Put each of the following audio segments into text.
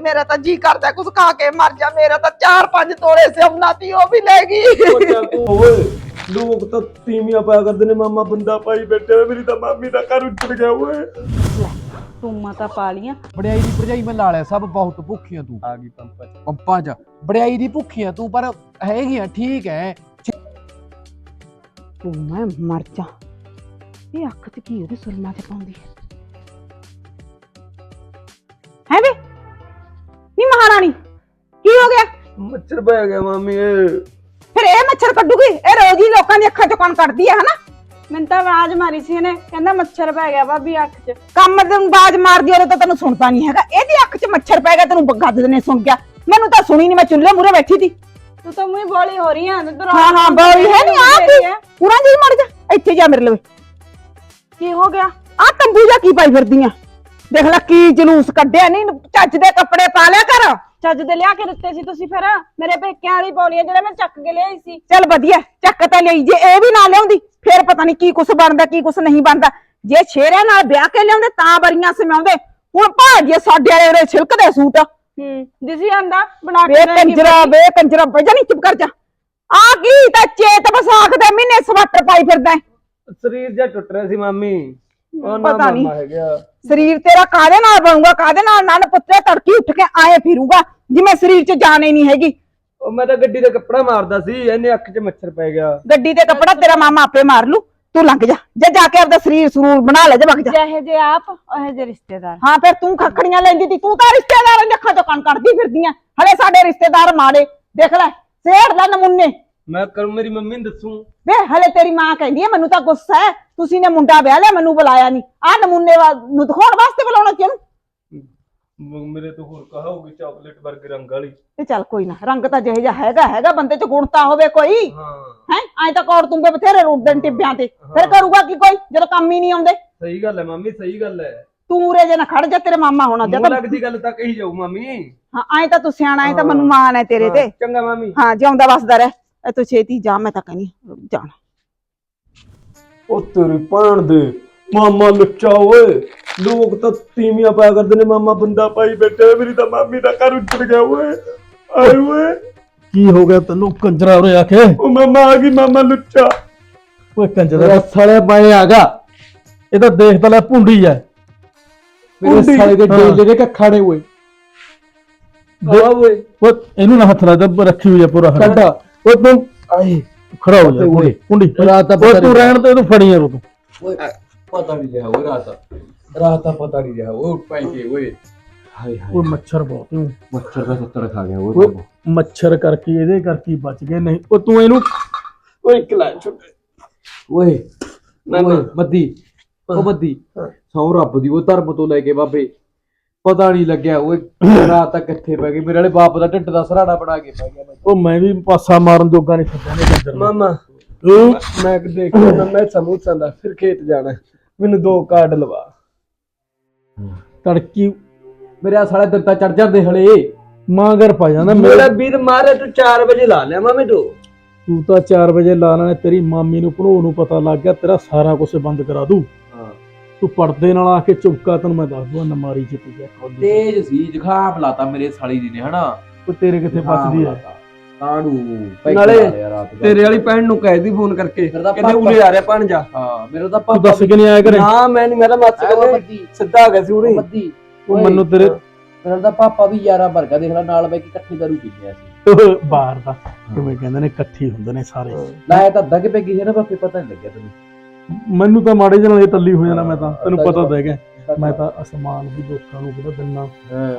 ਮੇਰਾ ਤਾਂ ਜੀ ਕਰਦਾ ਕੁਝ ਖਾ ਕੇ ਮਰ ਜਾ ਮੇਰਾ ਤਾਂ 4-5 ਤੋਲੇ ਸਿਉਣਾ ਤੀ ਉਹ ਵੀ ਲੈ ਗਈ। ਉਹ ਚੱਲ ਤੂੰ ਓਏ ਲੋਕ ਤਾਂ ਤੀਵੀਆਂ ਪਾਇਆ ਕਰਦੇ ਨੇ ਮਾਮਾ ਬੰਦਾ ਪਾਈ ਬੈਠੇ ਹੋਏ ਮੇਰੀ ਤਾਂ ਮਾਮੀ ਦਾ ਘਰ ਉੱਜੜ ਗਿਆ ਓਏ। ਟੂਮਾਂ ਤਾਂ ਪਾ ਲੀਆਂ ਬੜਿਆਈ ਦੀ ਭਰਜਾਈ ਮੈਂ ਲਾ ਲਿਆ ਸਭ ਬਹੁਤ ਭੁੱਖੀਆਂ ਤੂੰ। ਆ ਗਈ ਪੰਪਾ ਪੰਪਾਂ ਚ। ਬੜਿਆਈ ਦੀ ਭੁੱਖੀਆਂ ਤੂੰ ਪਰ ਹੈਗੀਆਂ ਠੀਕ ਹੈ ਤੂੰ ਮੈਂ ਮਰ ਜਾ। ਇਹ ਅੱਖ ਤੇ ਕੀ ਉਹਦੀ ਸੁਰਮਾ ਤੇ ਪਾਉਂਦੀ ਹੈ ਹੈ ਵੇ? ਨੀ ਮਹਾਰਾਣੀ ਕੀ ਹੋ ਗਿਆ? ਮੱਛਰ ਪੈ ਗਿਆ ਮਾਮੀ। ਫਿਰ ਇਹ ਮੱਛਰ ਕੱਢੂਗੀ? ਇਹ ਰੋਜ਼ ਹੀ ਲੋਕਾਂ ਦੀ ਅੱਖਾਂ ਚੋਂ ਕੌਣ ਕੱਢਦੀ ਹੈ ਹਨਾ? ਮੈਨੂੰ ਤਾਂ ਆਵਾਜ਼ ਮਾਰੀ ਸੀ ਇਹਨੇ ਕਹਿੰਦਾ ਮੱਛਰ ਪੈ ਗਿਆ ਭਾਬੀ ਅੱਖ 'ਚ। ਕੰਮ ਦੇ ਆਵਾਜ਼ ਮਾਰਦੀ ਉਹਦੇ ਤਾਂ ਤੈਨੂੰ ਸੁਣਦਾ ਨਹੀਂ ਹੈਗਾ। ਇਹਦੀ ਅੱਖ 'ਚ ਮੱਛਰ ਪੈ ਗਿਆ ਤੈਨੂੰ ਗੱਦ ਨੇ ਸੁਣ ਗਿਆ। ਮੈਨੂੰ ਤਾਂ ਸੁਣੀ ਨਹੀਂ ਮੈਂ ਚੁੱਲ੍ਹੇ ਮੂਰੇ ਬੈਠੀ ਸੀ। ਤੂੰ ਤਾਂ ਮੂੰਹ ਬੋਲੀ ਹੋ ਰਹੀ ਆ ਤੇ ਹਾਂ ਹਾਂ ਬੋਲੀ ਹੈ ਨਹੀਂ ਆ ਕੀ? ਪੂਰਾ ਜੀ ਮੜ ਜਾ ਇੱਥੇ ਜਾ ਮੇਰੇ ਲਵੇ। ਕੀ ਹੋ ਗਿਆ? ਆ ਤੰਬੂ ਜਾ ਕੀ ਪਾਈ ਫਿਰਦੀ ਆ? ਦੇਖ ਲੈ ਕੀ ਜਲੂਸ ਕੱਢਿਆ ਨਹੀਂ ਚੱਜ ਦੇ ਕੱਪੜੇ ਪਾ ਲਿਆ ਕਰ। ਚੱਜ ਦੇ ਲਿਆ ਕੇ ਦਿੱਤੇ ਸੀ ਤੁਸੀਂ ਫਿਰ ਮੇਰੇ ਪੇਕਿਆਂ ਵਾਲੀ ਬੋਲੀ ਆ ਜਿਹੜੇ ਮੈਂ ਚੱਕ ਕੇ ਲਿਆਈ ਸੀ। ਚੱਲ ਵਧੀਆ ਚੱਕ ਤਾਂ ਲਈ ਜੇ ਇਹ ਵੀ ਨਾ ਲਿਆਉਂਦੀ ਫੇਰ ਪਤਾ ਨਹੀਂ ਕੀ ਕੁਛ ਬਣਦਾ ਕੀ ਕੁਛ ਨਹੀਂ ਬਣਦਾ। ਜੇ ਸ਼ੇਰਿਆਂ ਨਾਲ ਵਿਆਹ ਕੇ ਲਿਆਉਂਦੇ ਤਾਂ ਬਰੀਆਂ ਸਮਾਉਂਦੇ। ਹੁਣ ਭਾਜੀਏ ਸਾਡੇ ਵਾਲੇ ਉਰੇ ਛਿਲਕਦੇ ਸੂਟ। ਹੂੰ ਦਿਸੀ ਆਂਦਾ ਬਣਾ ਕੇ ਵੇ ਲੈ ਗਈ ਕੰਜਰਾ ਵੇ ਕੰਜਰਾ ਨਹੀਂ ਚੁੱਪ ਕਰ ਜਾ। ਆ ਕੀ ਤਾਂ ਚੇਤ ਵਿਸਾਖ ਦੇ ਮਹੀਨੇ ਸਵੱਟਰ ਪਾਈ ਫਿਰਦਾ ਹੈ। ਸਰੀਰ ਜਿਹਾ ਟੁੱਟ ਰਿਹਾ ਸੀ ਮਾਮੀ। ਪਤਾ ਨੀ। ਮਾਮਾ ਹੈਗਾ। ਸਰੀਰ ਤੇਰਾ ਕਾਦੇ ਨਾਲ ਬਣੂਗਾ ਕਾਦੇ ਨਾਲ ਨਨ ਪੁੱਤਰੇ ਤੜਕੀ ਉੱਠ ਕੇ ਆਏ ਫਿਰੂਗਾ ਜਿਵੇਂ ਸਰੀਰ 'ਚ ਜਾਨ ਹੀ ਨਹੀਂ ਹੈਗੀ। ਉਹ ਮੈਂ ਤਾਂ ਗੱਡੀ ਦਾ ਕੱਪੜਾ ਮਾਰਦਾ ਸੀ ਇਹਨੇ ਅੱਖ 'ਚ ਮੱਛਰ ਪੈ ਗਿਆ। ਗੱਡੀ ਤੇ ਕੱਪੜਾ ਤੇਰਾ ਮਾਮਾ ਆਪੇ ਮਾਰ ਲੂ ਤੂੰ ਲੰਘ ਜਾ ਜਾ ਜਾ ਕੇ ਆਪਦਾ ਸਰੀਰ ਸਰੂਰ ਬਣਾ ਲੈ ਜਾ ਵਗ ਜਾ। ਜਿਹੇ ਜੇ ਆਪ ਉਹ ਜੇ ਰਿਸ਼ਤੇਦਾਰ। ਹਾਂ ਫਿਰ ਤੂੰ ਖੱਖੜੀਆਂ ਲੈਂਦੀ ਤੀ ਤੂੰ ਤਾਂ ਰਿਸ਼ਤੇਦਾਰਾਂ ਦੇ ਅੱਖਾਂ ਤੋਂ ਕਣ ਕੱਢਦੀ ਫਿਰਦੀਆਂ ਹਲੇ ਸਾਡੇ ਰਿਸ਼ਤੇਦਾਰ ਮਾੜੇ ਦੇਖ ਲੈ ਸੇੜ ਲੈ ਨਮੂਨੇ। ਮੈਂ ਕਰ ਮੇਰੀ ਮੰਮੀ ਨੂੰ ਦੱਸੂ। ਵੇ ਹਲੇ ਤੇਰੀ ਮਾਂ ਕਹਿੰਦੀ ਹੈ ਮੈਨੂੰ ਤਾਂ ਗੁੱਸਾ ਹੈ। ਤੁਸੀਂ ਨੇ ਮੁੰਡਾ ਵਿਆਹ ਲਿਆ ਮੈਨੂੰ ਬੁਲਾਇਆ ਨਹੀਂ ਆ ਨਮੂਨੇ ਵਾ- ਨੂੰ ਦਿਖਾਉਣ ਵਾਸਤੇ ਬੁਲਾਉਣਾ ਕਿਉਂ? ਮ- ਮੇਰੇ ਤੋਂ ਹੋਰ ਕਹਾ ਚਾਕਲੇਟ ਵਰਗੇ ਰੰਗ ਵਾਲੀ। ਤੇ ਚੱਲ ਕੋਈ ਨਾ ਰੰਗ ਤਾਂ ਜਿਹੇ ਜਿਹਾ ਹੈਗਾ ਹੈਗਾ ਬੰਦੇ 'ਚ ਗੁਣਤਾ ਹੋਵੇ ਕੋਈ। ਹਾਂ। ਹੈ? ਐਂ ਤਾਂ ਕੌੜ ਤੁੰਬੇ ਬਥੇਰੇ ਰੁੱਟਦੇ ਨੇ ਟਿੱਬਿਆਂ ਤੇ। ਫਿਰ ਕਰੂਗਾ ਕੀ ਕੋਈ ਜਦੋਂ ਕੰਮ ਹੀ ਨਹੀਂ ਆਉਂਦੇ? ਸਹੀ ਗੱਲ ਹੈ ਮਾਮੀ ਸਹੀ ਗੱਲ ਹੈ। ਤੂੰ ਉਰੇ ਜੇ ਨਾ ਖੜ ਜਾ ਤੇਰੇ ਮਾਮਾ ਹੋਣਾ ਮੂੰਹ ਜਦ ਲੱਗਦੀ ਗੱਲ ਤਾਂ ਕਹੀ ਜਾਊ ਮਾਮੀ। ਹਾਂ ਐਂ ਤਾਂ ਤੂੰ ਸਿਆਣਾ ਐਂ ਤਾਂ ਮੈਨੂੰ ਮਾਣ ਹੈ ਤੇਰੇ ਤੇ। ਹਾਂ, ਚੰਗਾ ਮਾਮੀ। ਹਾਂ ਜਿਉਂਦਾ ਵਸਦਾ ਰਹਿ। ਇਹ ਤੂੰ ਛੇਤੀ ਜਾ ਮੈਂ ਤਾਂ ਕਹਿੰਦੀ ਜਾਣਾ। ਉਹ ਤੇਰੀ ਭੈਣ ਦੇ ਮਾਮਾ ਲੁੱਚਾ ਓਏ। ਲੋਕ ਤਾਂ ਤੀਵੀਆਂ ਪਾਇਆ ਕਰਦੇ ਨੇ ਮਾਮਾ ਬੰਦਾ ਪਾਈ ਬੈਠੇ ਹੋਏ, ਮੇਰੀ ਤਾਂ ਮਾਮੀ ਦਾ ਘਰ ਉੱਜੜ ਗਿਆ ਓਏ। ਆਏ ਓਏ। ਕੀ ਹੋ ਗਿਆ ਤੈਨੂੰ ਕੰਜਰਾ ਉਰੇ ਆ ਕੇ? ਉਹ ਮਾਮਾ ਆ ਗਈ ਮਾਮਾ ਲੁੱਚਾ। ਓਏ ਕੰਜਰਾ। ਸਾਲੇ ਬਾਏ ਆ ਗਿਆ ਇਹ ਤਾਂ ਦੇਖ ਤਾਂ ਲੈ ਭੁੰਡੀ ਐ। ਮੇਰੇ ਭੁੰਡੀ? ਸਾਲੇ ਦੇ ਹਾਂ। ਡੇਲੇ ਦੇ ਕੱਖਾ ਨੇ ਓਏ। ਆ ਓਏ। ਓਏ ਇਹਨੂੰ ਨਾ ਹੱਥ ਲਾ ਦੇ ਰੱਖੀ ਹੋਈ ਐ ਪੂਰਾ ਹੱਥ। ਕੱਢਾ। ਓਏ ਤੂੰ ਆਏ। ਖੜਾ ਹੋ ਜਾ ਭੁੰਡੀ ਭੁੰਡੀ ਰਾਤ ਤਾਂ ਓਏ ਪਤਾ ਤੂੰ ਰਹਿਣ ਤੇ ਇਹਨੂੰ ਫੜੀ ਯਾਰ ਤੂੰ। ਪਤਾ ਨਹੀਂ ਰਿਹਾ ਉਹ ਰਾਤ ਰਾਤ ਤਾਂ ਪਤਾ ਨਹੀਂ ਰਿਹਾ। ਉਹ ਪੈ ਕੇ ਓਏ। ਹਾਏ ਹਾਏ। ਓਏ ਮੱਛਰ ਬਹੁਤ ਊਂ। ਮੱਛਰ ਦਾ ਸੱਤਰ ਖਾ ਗਿਆ ਉਹ ਮੱਛਰ ਕਰਕੇ ਇਹਦੇ ਕਰਕੇ ਹੀ ਬਚ ਗਏ। ਨਹੀਂ ਓ ਤੂੰ ਇਹਨੂੰ ਓਏ ਕਿਲਾ ਛੁੱਟ। ਓਏ ਨਾ, ਨਾ। ਬੱਦੀ। ਉਹ ਬੱਦੀ। ਹਾਂ। ਸੌ ਰੱਬ ਦੀ ਉਹ ਧਰਮ ਤੋਂ ਲੈ ਕੇ ਬਾਬੇ। ਪਤਾ ਨਹੀਂ ਲੱਗਿਆ ਓਏ ਰਾਤ ਤੱਕ ਕਿੱਥੇ ਪੈ ਗਈ। ਮੇਰੇ ਵਾਲੇ ਬਾਪ ਦਾ ਢਿੱਡ ਦਾ ਸਰਾੜਾ ਬਣਾ ਕੇ ਪੈ ਗਿਆ ਮੈਂ ਓ ਮੈਂ ਵੀ ਪਾਸਾ ਮਾਰਨ ਜੋਗਾ ਨਹੀਂ ਛੱਡਿਆ ਨੇ ਨੂੰ। ਮਾਮਾ ਓ, ਮੈਂ ਦੇਖ ਰਿਹਾ ਮੈਂ ਸਮੂਸਾਂ ਦਾ ਫਿਰ ਖੇਤ ਜਾਣਾ। ਮੈਨੂੰ ਦੋ ਕਾਰਡ ਲਵਾ। ਤੜਕੀ ਮੇਰੇ ਸਾਲੇ ਦਿੱਤਾ ਚੜ ਜਾਂਦੇ ਹਲੇ। ਮਾਂਗਰ ਪਾ ਜਾਂਦਾ ਮੇਰਾ ਵੀਰ ਮਾਰੇ ਤੂੰ 4 ਵਜੇ ਲਾ ਲਿਆ ਮਾਮੇ ਤੂੰ। ਤੂੰ ਤਾਂ 4 ਵਜੇ ਲਾ ਲੈਣਾ ਤੇਰੀ ਮਾਮੀ ਨੂੰ ਭਣੋ ਨੂੰ ਪਤਾ ਲੱਗ ਗਿਆ ਤੇਰਾ ਸਾਰਾ ਕੁਝ ਬੰਦ ਕਰਾ ਦੂ। ਹਾਂ ਤੂੰ ਪਰਦੇ ਨਾਲ ਆ ਕੇ ਚੁਪਕਾ ਤੈਨੂੰ ਮੈਂ ਦੱਸ ਦੂੰ ਨਮਾਰੀ ਚ ਪੀ ਗਿਆ ਖੋਲੀ ਤੇਜ ਸੀ ਜ਼ੁਕਾਮ ਲਾਤਾ ਮੇਰੇ ਸਾਲੀ ਦੀ ਨੇ ਹਨਾ? ਉਹ ਤੇਰੇ ਕਿੱਥੇ ਬਚਦੀ ਹੈ ਕਾਣੂ ਨਾਲੇ ਤੇਰੇ ਵਾਲੀ ਭੈਣ ਨੂੰ ਕਹਿ ਦੀ ਫੋਨ ਕਰਕੇ ਕਹਿੰਦੇ ਪਾਪਾ- ਉਰੇ ਆ ਰਿਹਾ ਭਾਣਜਾ ਹਾਂ ਮੇਰਾ ਤਾਂ ਤੂੰ ਦੱਸ ਕੇ ਨਹੀਂ ਆਇਆ ਘਰੇ? ਨਾ ਮੈਂ ਨਹੀਂ ਮੇਰਾ ਮਾਸੀ ਕਹਿੰਦੇ ਬੱਦੀ। ਸਿੱਧਾ ਆ ਗਿਆ ਸੀ ਉਰੇ। ਬੱਦੀ। ਉਹ ਮੈਨੂੰ ਤੇਰੇ ਮੇਰਾ ਤਾਂ ਪਾਪਾ ਵੀ ਯਾਰਾ ਵਰਗਾ ਦੇਖ ਲੈ ਨਾਲ ਬੈ ਕੇ ਇਕੱਠੀ ਦਾਰੂ ਪੀਂਦੇ ਸੀ। ਬਾਹਰ ਦਾ ਕਿਵੇਂ ਕਹਿੰਦੇ ਨੇ ਇਕੱਠੀ ਹੁੰਦੇ ਨੇ ਸਾਰੇ। ਲਾਇਆ ਤਾਂ ਦੱਗ ਪੈ ਗਈ ਸੀ ਨਾ ਬਾਪੇ ਪਤਾ ਨਹੀਂ ਲੱਗਿਆ ਤੈਨੂੰ। ਮੈਨੂੰ ਤਾਂ ਮਾੜੇ ਜਿਹੇ ਨਾਲ ਇਹ ਟੱਲੀ ਹੋ ਜਾਣਾ ਮੈਂ ਤਾਂ। ਤੈਨੂੰ ਪਤਾ ਤਾਂ। ਹੈਗਾ। ਮੈਂ ਤਾਂ ਅਸਮਾਨ ਵੀ ਲੋਕਾਂ ਨੂੰ ਕਿਹੜਾ ਦਿੰਨਾ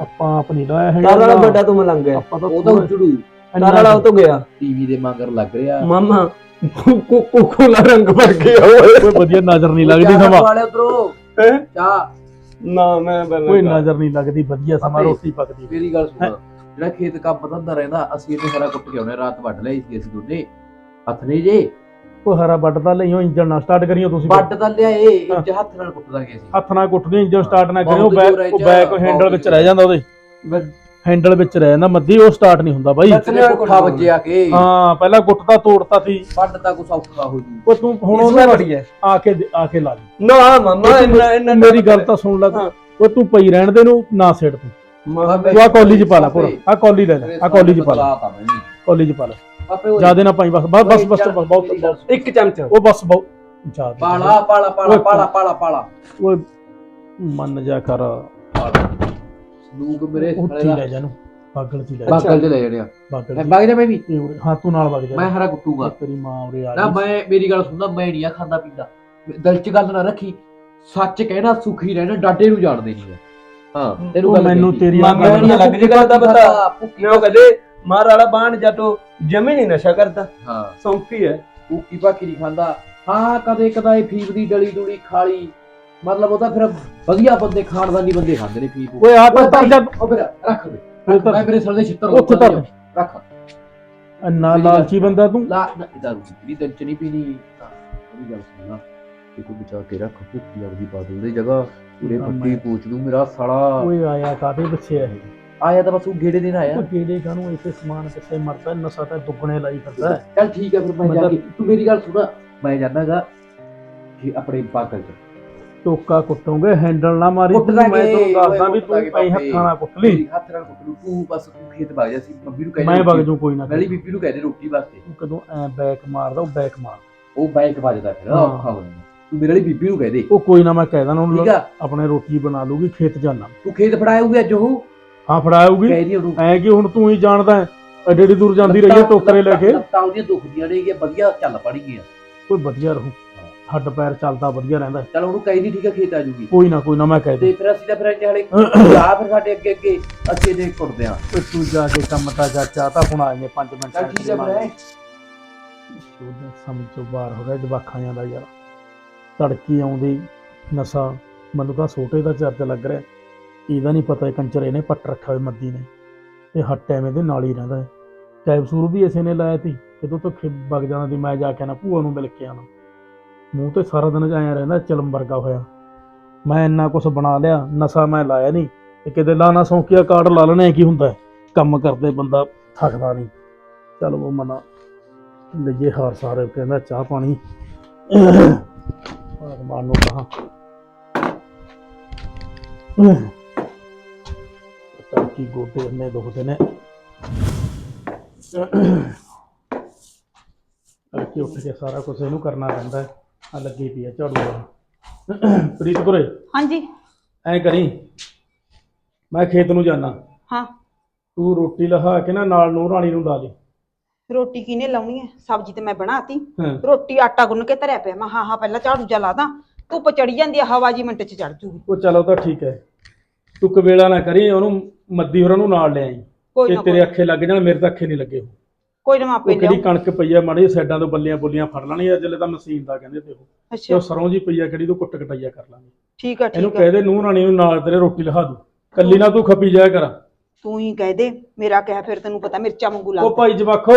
ਆਪਾਂ ਆਪ ਨਹੀਂ ਲਾਇਆ ਹੈਗਾ ਤਾਰਾ ਵਾਲਾ ਵੱਡਾ ਤੂੰ ਮਲੰਗ ਹੈ। ਆਪਾਂ ਤਾਂ ਉਹ ਤਾਂ ਉਜੜੂ ਤਾਰਾ ਵਾਲਾ ਉਹ ਤੋਂ ਗਿਆ। ਟੀਵੀ ਦੇ ਮਗਰ ਲੱਗ ਰਿਹਾ। ਮਾਮਾ ਕੋਕੋ ਕੋਲਾ ਰੰਗ ਭਰ ਗਿਆ ਓਏ ਕੋਈ ਵਧੀਆ ਨਜ਼ਰ ਨਹੀਂ ਲੱਗਦੀ ਸਮਾਂ। ਵਾਲੇ ਉਧਰੋਂ। ਹੈਂ? ਚਾਹ। ਨਾ ਮੈਂ ਕੋਈ ਬਲੰਗਾ ਨਜ਼ਰ ਨਹੀਂ ਲੱਗਦੀ। ਵਧੀਆ ਸਮਾਂ ਰੋਟੀ ਪੱਕਦੀ। ਮੇਰੀ ਗੱਲ ਸੁਣ। ਜਿਹੜਾ ਖੇਤ ਕੰਮ ਧੰਦਾ ਰਹਿੰਦਾ ਅਸੀਂ ਇਹਨੂੰ ਹਰਾ ਕੁੱਟ ਕੇ ਆਉਨੇ ਰਾਤ ਵੱਢ ਲਈ ਸੀ ਅਸੀਂ ਦੋਨੇ। ਹੱਥ ਨਹੀਂ ਜੇ। ਉਹ ਹਰਾ ਵੱਟਦਾ ਲਈਓ ਇੰਜਨ ਨਾ ਸਟਾਰਟ ਕਰੀਓ ਤੁਸੀਂ ਵੱਢ ਤਾਂ ਲਿਆਏ ਇੰਜ ਹੱਥ ਨਾਲ ਕੁੱਟ ਦਾਂਗੇ ਅਸੀਂ ਹੱਥ ਨਾਲ ਕੁੱਟਦੇ ਇੰਜਨ ਸਟਾਰਟ ਨਾ ਕਰਿਓ ਬੈਕ ਹੈ ਜੀ, ਬੈਕ ਹੈਂਡਲ ਵਿੱਚ ਰਹਿ ਜਾਂਦਾ ਉਹਦੇ। ਹੈਂਡਲ ਵਿੱਚ ਰਹਿ ਜਾਂਦਾ ਮੱਦੀ ਉਹ ਸਟਾਰਟ ਨਹੀਂ ਹੁੰਦਾ ਬਾਈ। ਤੇਰੇ ਪੁੱਠਾ ਵੱਜਿਆ ਕੇ। ਹਾਂ ਪਹਿਲਾਂ ਗੁੱਟਦਾ ਤੋੜਤਾ ਸੀ। ਵੱਢ ਤਾਂ ਕੁਛ ਔਖਾ ਹੋ ਜੂ। ਉਹ ਤੂੰ ਹੁਣ ਉਹਨੂੰ ਬੜੀ ਹੈ। ਆ ਕੇ ਆ ਕੇ ਲਾ ਲਈ। ਨਾ ਮਾਮਾ ਇੰਨਾ ਇੰਨਾ ਮੇਰੀ ਗੱਲ ਤਾਂ ਸੁਣ ਲੈ ਤੂੰ। ਹਾਂ। ਉਹ ਤੂੰ ਪਈ ਰਹਿਣ ਦੇ ਨੂੰ ਨਾ ਸਿੱਟ ਤੂੰ। ਤੂੰ ਆ ਕੌਲੀ ਚ ਪਾ ਲੈ ਪੂਰਾ ਆ ਕੌਲੀ ਲੈ ਲੈ ਆ ਕੌਲੀ ਚ ਪਾ ਲੈ। ਕੌਲੀ ਚ ਪਾ ਲੈ। ਆਪੇ ਹੋ ਜਿਆਦੇ ਨਾ ਪਾਈ ਬਸ ਬਸ ਬਸ ਬਸ ਬਸ ਬਹੁਤ ਬਹੁਤ। ਇੱਕ ਚਮਚ। ਉਹ ਬਸ ਬਹੁਤ ਜ਼ਿਆਦਾ ਪਾਲਾ ਪਾਲਾ ਪਾਲਾ ਪਾਲਾ ਪਾਲਾ ਪਾਲਾ। ਉਹ ਮੰਨ ਜਾ ਕਰ ਸਨੂਕ ਮੇਰੇ ਉੱਥੇ ਸਾਲੇ ਹੀ ਦਾ। ਲੈ ਜਾ ਨੂੰ ਬਾਗਲ ਚ ਹੀ ਲੈ ਜਾ। ਬਾਗਲ ਚ ਲੈ ਜਾਣਿਆ ਬਾਗਲ ਮੈਂ ਜਾ ਨਾਲ ਵਗ ਜਾ। ਹਰਾ ਕੁੱਟੂਗਾ। ਤੇਰੀ ਮਾਂ ਉਰੇ ਆ ਨਾ ਗਈ। ਮੈਂ ਮੇਰੀ ਗੱਲ ਸੁਣਦਾ ਮੈਂ ਨਹੀਂ ਆ ਖਾਂਦਾ ਪੀਂਦਾ। ਦਿਲ 'ਚ ਗੱਲ ਨਾ ਰੱਖੀ। ਸੱਚ ਕਹਿਣਾ ਸੁਖੀ ਰਹਿਣਾ ਡਾਡੇ ਨੂੰ ਜਾਣਦੇ ਨਹੀਂ ਹਾਂ ਤੈਨੂੰ ਗੱਲ ਮੈਨੂੰ। ਤੇਰੀ ਗੱਲ ਲੱਗ ਜੇ ਕਰਦਾ ਪਤਾ ਭੁੱਕੀ ਮੈਂ ਉਹ ਕਹਦੇ ਮਾਰ ਵਾਲਾ ਬਾਣ ਜੱਟੋ ਜਮੇ ਨਹੀਂ ਨਸ਼ਾ ਕਰਦਾ। ਹਾਂ। ਸੌਂਫੀ ਹੈ। ਭੁੱਕੀ ਭਾਕੀ ਨਹੀਂ ਖਾਂਦਾ। ਹਾਂ ਕਦੇ ਕਦਾਏ ਫੀਮ ਦੀ ਡਲੀ ਡੁਲੀ ਖਾਲੀ। ਮਤਲਬ ਉਹਦਾ ਫਿਰ ਵਧੀਆ ਬੰਦੇ ਖਾਨਦਾਨੀ ਬੰਦੇ ਖਾਂਦੇ ਨੇ ਫੀਮ ਓਏ ਆ ਤਾਂ ਤਰ ਜਾ ਉਹ ਫਿਰ ਰੱਖ ਦੇ। ਫਿਰ ਤਾਂ- ਮੈਂ ਮੇਰੇ ਸਾਲੇ ਦੇ ਛਿੱਤਰ ਉੱਥੇ। ਨਹੀਂ। ਰੱਖ। ਇੰਨਾ ਲਾਲਚੀ ਬੰਦਾ ਤੂੰ। ਲਾ ਨਾ ਇਦਾਂ ਰੁਕੀ ਦਿਲ ਚ ਨਹੀਂ ਪੀਣੀ। ਤਾਂ ਉਹਦੀ ਗੱਲ ਸੁਣਨਾ ਕਿ ਤੂੰ ਬਚਾ ਕੇ ਰੱਖ ਭੁੱਕੀ ਆਪਦੀ ਪਾ ਦੇ ਜਗ੍ਹਾ। ਪੂਰੇ ਪੱਟੀ ਪੂਛ ਲੂ ਮੇਰਾ ਸਾਲਾ। ਓਏ ਆਇਆ ਕਾਦੇ ਪਿੱਛੇ ਆ ਇਹ? ਆਇਆ ਤਾਂ ਬਸ ਉਹ ਗੇੜੇ ਦੇਣ ਆਇਆ। ਉਹ ਕਿਹੜੇ ਕਾਨੂੰ ਇੱਥੇ ਸਮਾਨ ਕਿੱਥੇ ਮਰਦਾ? ਨਸ਼ਾ ਤਾਂ ਦੁੱਗਣੇ ਲਾਈ ਫਿਰਦਾ ਹੈ। ਚੱਲ ਠੀਕ ਹੈ ਫਿਰ ਮੈਂ ਜਾ ਮਤਲਬ- ਕੇ ਤੂੰ ਮੇਰੀ ਗੱਲ ਸੁਣਾ। ਮੈਂ ਜਾਣਾਗਾ ਕਿ ਆਪਣੇ ਬਾਗਲ ਚ। ਟੋਕਾ ਕੁੱਟੋਗੇ ਹੈਂਡਲ ਨਾ ਮਾਰੀ। ਕੁੱਟ ਲਾਂਗੇ, ਮੈਂ ਤੈਨੂੰ ਦੱਸਦਾ ਵੀ ਲਾਂਗੇ ਤੂੰ ਪਈ ਬਾਬੇ। ਹੱਥਾਂ ਨਾਲ ਕੁੱਟ ਲਈ। ਮੇਰੀ ਹੱਥ ਨਾਲ ਕੁੱਟ ਲੂ ਤੂੰ ਬਸ ਤੂੰ ਖੇਤ ਵਗ ਜਾ। ਸੀ ਮੰਮੀ ਨੂੰ ਕਹਿ ਮੈਂ ਵਗ ਜੂ ਕੋਈ ਨਾ ਨਾਲੀ ਬੀਬੀ ਨੂੰ ਕਹਿ ਦੇ ਰੋਟੀ ਵਾਸਤੇ। ਤੂੰ ਕਦੋਂ ਐ ਬੈਕ ਮਾਰਦਾ ਉਹ ਬੈਕ ਮਾਰ। ਉਹ ਬਾਈਕ ਵੱਜਦਾ ਫਿਰ ਹਾਂ। ਔਖਾ ਹੋ ਜਾਂਦਾ। ਤੂੰ ਮੇਰੇ ਲਈ ਬੀਬੀ ਨੂੰ ਕਹਿ ਦੇ। ਉਹ ਕੋਈ ਨਾ ਮੈਂ ਕਹਿ ਦਾਂ ਉਹਨੂੰ ਠੀਕ ਆ। ਆਪਣੇ ਰੋਟੀ ਬਣਾ ਲੂਗੀ ਖੇਤ ਜਾਣਾ। ਤੂੰ ਖੇਤ ਫੜਾਇਆ ਅੱਜ ਉਹ? ਹਾਂ ਫੜਾਊਗੀ। ਕਹਿ ਦੀ ਉਹਨੂੰ। ਐ ਕਿ ਹੁਣ ਤੂੰ ਹੀ ਜਾਣਦਾ ਹੈ ਐਡੀ ਐਡੀ ਦੂਰ ਜਾਂਦੀ ਰਹੀ ਹੈ ਟੋਕਰੇ ਲੈ ਕੇ। ਲੱਤਾਂ ਉਹਦੀਆਂ ਦੁਖਦੀਆਂ ਨੇ ਕਿ ਵਧੀਆ ਚੱਲ ਪੜੀਆਂ ਕੋਈ ਵਧੀਆ ਰਹੂ। ਹੱਡ ਪੈਰ ਚੱਲਦਾ ਵਧੀਆ ਰਹਿੰਦਾ ਚਲ ਉਹਨੂੰ ਕਹਿ ਦੀ ਠੀਕ ਹੈ ਖੇਤ ਆ ਜੂਗੀ। ਕੋਈ ਨਾ ਕੋਈ ਨਾ ਮੈਂ ਕਹਿ ਤੇ ਦੇ। ਫਿਰ ਅਸੀਂ ਤਾਂ ਫਿਰ ਇੰਨੇ ਹਲੇ ਆ ਫਿਰ ਸਾਡੇ ਅੱਗੇ ਅੱਗੇ ਅੱਛੇ ਦੇ ਕੁੱਟਦੇ ਆ। ਤੂੰ ਜਾ ਕੇ ਕੰਮ ਤਾਂ ਜਾ ਚਾਹ ਤਾਂ ਹੁਣ ਆਏ ਨੇ 5 ਮਿੰਟ ਚੱਲ ਠੀਕ ਹੈ ਫਿਰ ਉਹਦਾ ਸਮਝ ਤੋਂ ਬਾਹਰ ਹੋ ਗਿਆ ਜਵਾਖਾਂ ਜਾਂਦਾ ਯਾਰ। ਤੜਕੀ ਆਉਂਦੀ ਨਸ਼ਾ ਮੈਨੂੰ ਤਾਂ ਛੋਟੇ ਦਾ ਚਰਚ ਲੱਗ ਰਿਹਾ। ਇਹਦਾ ਨਹੀਂ ਪਤਾ ਇਹ ਕੰਚਰ ਇਹਨੇ ਪੱਟ ਰੱਖਾ ਹੋਇਆ ਮੱਦੀ ਨੇ। ਇਹ ਹੱਟ ਐਵੇਂ ਦੇ ਨਾਲ ਹੀ ਰਹਿੰਦਾ ਹੈ। ਕੈਪਸੂਲ ਵੀ ਇਸੇ ਨੇ ਲਾਇਆ ਤੀ ਜਦੋਂ ਤੋਂ ਖਿ ਵਗ ਜਾਂਦਾ ਦੀ ਮੈਂ ਜਾ ਕੇ ਨਾ ਭੂਆ ਨੂੰ ਮਿਲ ਕੇ ਆਣਾ ਮੂੰਹ ਤੇ ਸਾਰਾ ਦਿਨ ਆਇਆ ਰਹਿੰਦਾ, ਚਲਮ ਵਰਗਾ ਹੋਇਆ। ਮੈਂ ਇੰਨਾ ਕੁਝ ਬਣਾ ਲਿਆ, ਨਸ਼ਾ ਮੈਂ ਲਾਇਆ ਨਹੀਂ। ਤੇ ਕਿਤੇ ਲਾਣਾ ਸੌਂਕਿਆ ਕਾਰਡ ਲਾ ਲੈਣੇ ਕੀ ਹੁੰਦਾ ਕੰਮ ਕਰਦੇ ਬੰਦਾ ਥੱਕਦਾ ਨਹੀਂ। ਚਲ ਉਹ ਮਨਾ। ਲਈਏ ਹਾਰ ਸਾਰੇ ਕਹਿੰਦਾ ਚਾਹ ਪਾਣੀ। ਭਗਵਾਨ ਨੂੰ ਕਹਾ। ਗੋਡੇ ਇੰਨੇ ਦੁਖਦੇ ਨੇ। ਅਰਕੀ ਉੱਠ ਕੇ ਸਾਰਾ ਕੁਝ ਇਹਨੂੰ ਕਰਨਾ ਪੈਂਦਾ ਆ ਲੱਗੀ ਪਈ ਆ ਝਾੜੂ ਵਾਲੀ। ਪ੍ਰੀਤਪੁਰੇ ਹਾਂਜੀ। ਐ ਕਰੀ? ਮੈਂ ਖੇਤ ਨੂੰ ਜਾਣਾ ਹਾਂ। ਤੂੰ ਰੋਟੀ ਲਹਾ ਕੇ ਨਾ ਨਾਲ ਨੂੰ ਰਾਣੀ ਨੂੰ ਲਾ ਲਈ। ਰੋਟੀ ਕਿਹਨੇ ਲਾਉਣੀ ਹੈ? ਸਬਜ਼ੀ ਤੇ ਮੈਂ ਬਣਾਤੀ। ਹਾਂ। ਰੋਟੀ ਆਟਾ ਗੁੰਨ ਕੇ ਧਰਿਆ ਪਿਆ। ਮੈਂ ਹਾਂ ਹਾਂ ਪਹਿਲਾਂ ਝਾੜੂ ਜਾ ਲਾ ਦਾਂ। ਧੁੱਪ ਚੜੀ ਜਾਂਦੀ ਆ ਹਵਾ ਜੀ ਮਿੰਟ ਚ ਚੜ ਜੂਗੀ। ਉਹ ਚਲੋ ਤਾਂ ਠੀਕ ਹੈ। ਤੂੰ ਕਵੇਲਾ ਨਾ ਕਰੀ ਉਹਨੂੰ ਮੱਦੀ ਹੋਰਾਂ ਨੂੰ ਨਾਲ ਲੈ ਆਈ ਕੋਈ ਤੇ ਨਾ ਤੇਰੇ ਕੋਈ- ਅੱਖੇ ਲੱਗ ਜਾਣ ਮੇਰੇ ਤਾਂ ਅੱਖੇ ਨਹੀਂ ਲੱਗੇ ਉਹ। ਕੋਈ ਨਾ ਉਹ ਕਿਹੜੀ ਲਿਆਓ ਕਣਕ ਪਈ ਆ ਮਾੜੀ ਜਿਹੀ ਸਾਈਡਾਂ ਤੋਂ ਬੱਲੀਆਂ ਬੁੱਲੀਆਂ ਫੜ ਲੈਣੀ ਅਜਲੇ ਤਾਂ ਮਸ਼ੀਨ ਦਾ ਕਹਿੰਦੇ ਤੇ ਉਹ। ਤੇ ਅੱਛਾ ਉਹ ਸਰੋਂ ਜੀ ਪਈ ਆ ਕਿਹੜੀ ਤੋਂ ਕੁੱਟ ਕਟਾਈਆ ਕਰ ਲਾਂਗੇ। ਠੀਕ ਆ ਇਹਨੂੰ ਠੀਕ ਆ। ਕਹਿ ਦੇ ਨੂੰਹ ਰਾਣੀ ਨੂੰ ਨਾਲ ਤੇਰੇ ਰੋਟੀ ਲਹਾ ਦੂ। ਕੱਲੀ ਨਾ ਤੂੰ ਖਪੀ ਜਾਇਆ ਕਰ। ਤੂੰ ਹੀ ਕਹਿ ਦੇ ਮੇਰਾ ਕਹਿ ਫਿਰ ਤੈਨੂੰ ਪਤਾ ਮਿਰਚਾਂ ਵਾਂਗੂ ਉਹ ਲੱਗਦਾ ਭਾਈ ਜਵਾਖੋ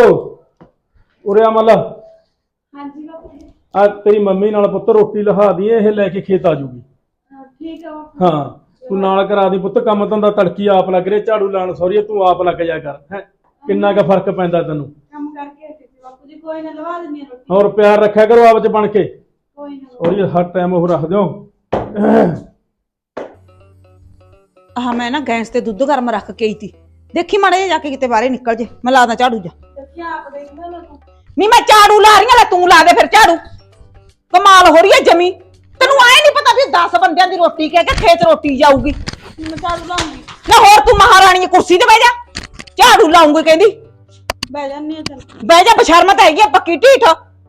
ਉਰੇ ਆ ਮੱਲਾ। ਹਾਂਜੀ ਆ ਤੇਰੀ ਮੰਮੀ ਨਾਲ ਪੁੱਤ ਰੋਟੀ ਲਹਾ ਦੀ ਇਹ ਲੈ ਕੇ ਖੇਤ ਆ ਜੂਗੀ। ਠੀਕ ਆ ਹਾਂ। ਤੂੰ ਨਾਲ ਕਰਾ ਦੀ ਪੁੱਤ ਕੰਮ ਧੰਦਾ ਤੜਕੀ ਆਪ ਲੱਗ ਰਿਹਾ ਝਾੜੂ ਲਾਣ ਸੌਰੀ ਤੂੰ ਆਪ ਲੱਗ ਜਾ ਕਰ ਹੈ? ਕਿੰਨਾ ਕੁ ਫ਼ਰਕ ਪੈਂਦਾ ਤੈਨੂੰ? ਕੰਮ ਕਰਕੇ ਹਟੀ ਸੀ ਬਾਪੂ ਜੀ ਕੋਈ ਨਾ ਲਵਾ ਆ ਰੋਟੀ। ਹੋਰ ਪਿਆਰ ਰੱਖਿਆ ਕਰੋ ਆਪ ਚ ਬਣ ਕੇ। ਕੋਈ ਨਾ ਸੌਰੀ ਹਰ ਟਾਈਮ ਉਹ ਰੱਖ ਦਿਓ। ਆਹ ਮੈਂ ਨਾ ਗੈਸ ਤੇ ਦੁੱਧ ਗਰਮ ਰੱਖ ਕੇ ਆਈ ਤੀ ਦੇਖੀ ਮਾੜੇ ਜਿਹਾ ਜਾ ਕੇ ਕਿਤੇ ਬਾਹਰੇ ਨਿਕਲ ਜੇ ਮੈਂ ਲਾ ਦਾਂ ਝਾੜੂ ਜਾ। ਦੇਖਿਆ ਆਪ ਦੇਖਦਾ ਨਾ ਤੂੰ। ਨਹੀਂ ਮੈਂ ਝਾੜੂ ਲਾ ਰਹੀ ਆ ਲੈ ਤੂੰ ਲਾ ਦੇ ਫਿਰ ਝਾੜੂ। ਕਮਾਲ ਹੋ ਰਹੀ ਹੈ ਜਮੀ। ਤੈਨੂੰ ਆਏ ਨਹੀਂ ਪਤਾ ਵੀ 10 ਬੰਦਿਆਂ ਦੀ ਰੋਟੀ ਕਹਿ ਕੇ ਖੇਤ ਰੋਟੀ ਜਾਊਗੀ। ਮੈਂ ਝਾੜੂ ਲਾਉਂਗੀ। ਨਾ ਹੋਰ ਤੂੰ ਮਹਾਰਾਣੀ ਦੀ ਕੁਰਸੀ ਤੇ ਬਹਿ ਜਾ। ਝਾੜੂ ਲਾਉਂਗੀ ਕਹਿੰਦੀ। ਬਹਿ ਜਾਂਦੀ ਆ ਚੱਲ। ਬਹਿ ਜਾ ਬਸ਼ਰਮਤ ਹੈਗੀ ਆ ਪੱਕੀ ਢੀਠ।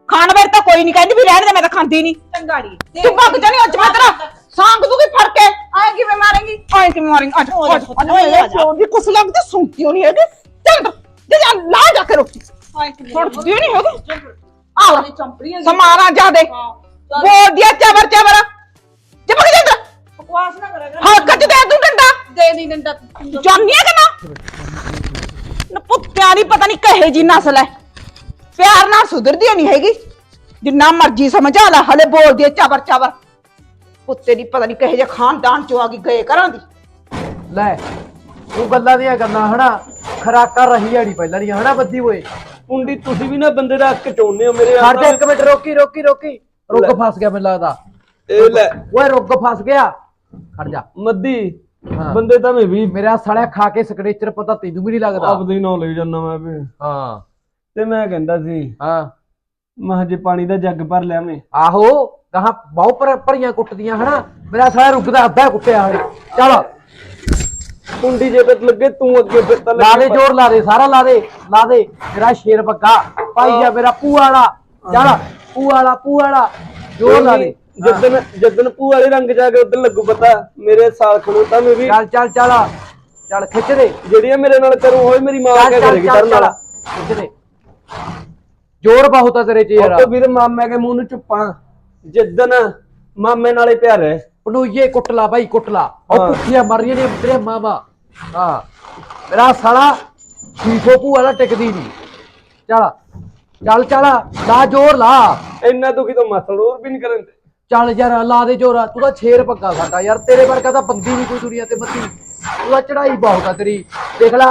ਖਾਣ ਵੇਰ ਤਾਂ ਕੋਈ ਨਹੀਂ ਕਹਿੰਦੀ ਵੀ ਰਹਿਣ ਦੇ ਮੈਂ ਤਾਂ ਖਾਂਦੀ ਨਹੀਂ ਚੰਗਾੜੀ ਤੂੰ ਭੱਗ ਜਾਣੀ ਅੱਜ ਮੈਂ ਤੇਰਾ ਸਾਂਗ ਦੂਗੀ ਫੜ ਕੇ। ਆਏ ਕਿਵੇਂ ਮਾਰੇਂਗੀ? ਆਏ ਕਿਵੇਂ ਮਾਰੇਂਗੀ? ਅੱਜ ਅੱਜ ਕਿਉਂ ਦੀ ਕੁਛ ਲੱਗਦੀ ਸੁਣਤੀ ਨਹੀਂ ਹੈਗੀ। ਚੱਲ ਜਾ ਜਾ ਲਾ ਜਾ ਕੇ ਰੋਟੀ। ਹਾਏ ਕਿੰਨੀ ਸੁਣਦੀ ਨਹੀਂ ਹੈਗੀ। ਆਹ ਸਮਾਰਾ ਜਾ ਦੇ। ਬੋਲ ਦਿਆ ਚਬਰ ਚਬਰ। ਚਪਕ ਜਾ ਬਕਵਾਸ ਨਾ ਕਰਿਆ ਕਰ। ਹਲਕਤ ਦੇ ਦੂੰ ਡੰਡਾ। ਦੇ ਨਹੀਂ ਡੰਡਾ। ਜਾਨੀ ਹੈ ਕਿ ਨਾ? ਨਾ ਪੁੱਤਿਆਂ ਦੀ ਪਤਾ ਨਹੀਂ ਕਹੇ ਜੀ ਨਸਲ ਹੈ ਪਿਆਰ ਨਾਲ ਸੁਧਰਦੀ ਨਹੀਂ ਹੈਗੀ। ਜਿੰਨਾ ਮਰਜ਼ੀ ਸਮਝਾ ਲੈ ਹਲੇ ਬੋਲਦੀ ਹੈ ਚਬਰ ਚਬਰ। ਪੁੱਤੇ ਦੀ ਪਤਾ ਨਹੀਂ ਕਹੇ ਜੇ ਖਾਨਦਾਨ ਚੋਂ ਆ ਗਈ ਗਏ ਘਰਾਂ ਦੀ। ਲੈ ਉਹ ਗੱਲਾਂ ਦੀਆਂ ਗੱਲਾਂ ਹਨਾ। ਖਰਾਕਾ ਰਹੀ ਜਾਣੀ ਪਹਿਲਾਂ ਦੀਆਂ ਹਨਾ ਬੱਦੀ ਓਏ। ਪੁੰਡੀ ਤੁਸੀਂ ਵੀ ਨਾ ਬੰਦੇ ਦਾ ਅੱਕ ਚੋਨੇ ਹੋ ਮੇਰੇ ਖੜ ਜਾ ਇੱਕ ਮਿੰਟ ਰੋਕੀ ਰੋਕੀ ਰੋਕੀ। ਰੁੱਗ ਫਸ ਗਿਆ ਮੈਨੂੰ ਲੱਗਦਾ। ਇਹ ਲੈ। ਓਏ ਰੁੱਗ ਫਸ ਗਿਆ। ਖੜ ਜਾ। ਮੱਦੀ। ਹਾਂ। ਬੰਦੇ ਤਾਂ ਮੈਂ ਵੀ ਮੇਰਾ ਸਾਲਿਆ ਖਾ ਕੇ ਸਕੜੇਚਰ ਪਤਾ ਤੈਨੂੰ ਵੀ ਨਹੀਂ ਲੱਗਦਾ। ਆਪਦੇ ਹੀ ਨਾਂ ਲਈ ਜਾਂਦਾ ਮੈਂ ਵੀ। ਹਾਂ। ਤੇ ਮੈਂ ਕਹਿੰਦਾ ਸੀ ਹਾਂ। ਮੈਂ ਹਜੇ ਪਾਣੀ ਦਾ ਜੱਗ ਭਰ ਲਿਆ ਮੈਂ। ਆਹੋ ਕਹਾ ਬਹੁਤ ਪਰ ਭਰੀਆਂ ਕੁੱਟਦੀਆਂ ਹਨਾ। ਮੇਰਾ ਸਾਲਿਆ ਰੁਕਦਾ ਅੱਧਾ ਕੁੱਟਿਆ ਹੋਇਆ ਚਲ। ਕੁੰਡੀ ਜੇ ਤੇ ਲੱਗੇ ਤੂੰ ਅੱਗੇ ਫਿਰ ਤਾਂ ਲਾ ਦੇ ਜੋਰ ਲਾ ਦੇ ਸਾਰਾ ਲਾ ਦੇ। ਲਾ ਦੇ। ਮੇਰਾ ਸ਼ੇਰ ਬੱਗਾ ਭਾਈ ਜਾ ਮੇਰਾ ਪੂ ਵਾਲਾ। ਚੱਲ। ਪੂ ਵਾਲਾ ਪੂ ਵਾਲਾ ਜੋਰ ਲਾ ਦੇ। ਜਦੋਂ ਜਦੋਂ ਪੂ ਵਾਲੇ ਰੰਗ ਜਾ ਕੇ ਉਦੋਂ ਲੱਗੂ ਪਤਾ ਮੇਰੇ ਸਾਲ ਖਲੋਤਾ ਮੈਂ ਵੀ ਚੱਲ ਚੱਲ ਚੱਲ ਚੱਲ ਖਿੱਚ ਦੇ। ਜਿਹੜੀਆਂ ਮੇਰੇ ਨਾਲ ਕਰੂ ਹੋਏ ਮੇਰੀ ਮਾਂ ਚੱਲ ਕਰੇਗੀ ਕਰਨ ਵਾਲਾ ਖਿੱਚ ਦੇ। ਜੋਰ ਬਹੁਤ ਆ ਤੇਰੇ ਚ ਯਾਰ। ਉਹ ਵੀਰ ਮਾਮੇ ਕੇ ਮੂੰਹ ਨੂੰ ਚੁੱਪਾਂ। ਜਿੱਦਨ ਮਾਮੇ ਨਾਲੇ ਪਿਆਰ ਹੈ। ਪਨੂਈਏ ਕੁੱਟ ਲਾ ਭਾਈ ਕੁੱਟ ਲਾ ਉਹ। ਪੁੱਠੀਆਂ ਮਰ ਰਹੀਆਂ ਨੇ ਤੇਰੇ ਮਾਮਾ ਹਾਂ। ਮੇਰਾ ਸਾਲਾ ਪੂ ਵਾਲਾ ਟਿਕਦੀ ਨਹੀਂ ਚੱਲ ਚੱਲ ਚੱਲ ਲਾ ਜੋਰ ਲਾ। ਇੰਨਾ ਦੁਖੀ ਤਾਂ ਮਸਲ ਹੋਰ ਵੀ ਨਹੀਂ ਕਰਨ ਦੇ। ਚੱਲ ਯਾਰ ਲਾ ਦੇ ਜੋਰ। ਤੂੰ ਤਾਂ ਛੇਰ ਪੱਕਾ ਸਾਡਾ ਯਾਰ। ਤੇਰੇ ਵਰਗਾ ਤਾਂ ਬੰਦੀ ਨਹੀਂ ਕੋਈ ਦੁਨੀਆ ਤੇ ਬੱਤੀ ਤੂੰ ਤਾਂ ਚੜਾਈ ਬਹੁਤ ਆ ਤੇਰੀ। ਦੇਖ ਲੈ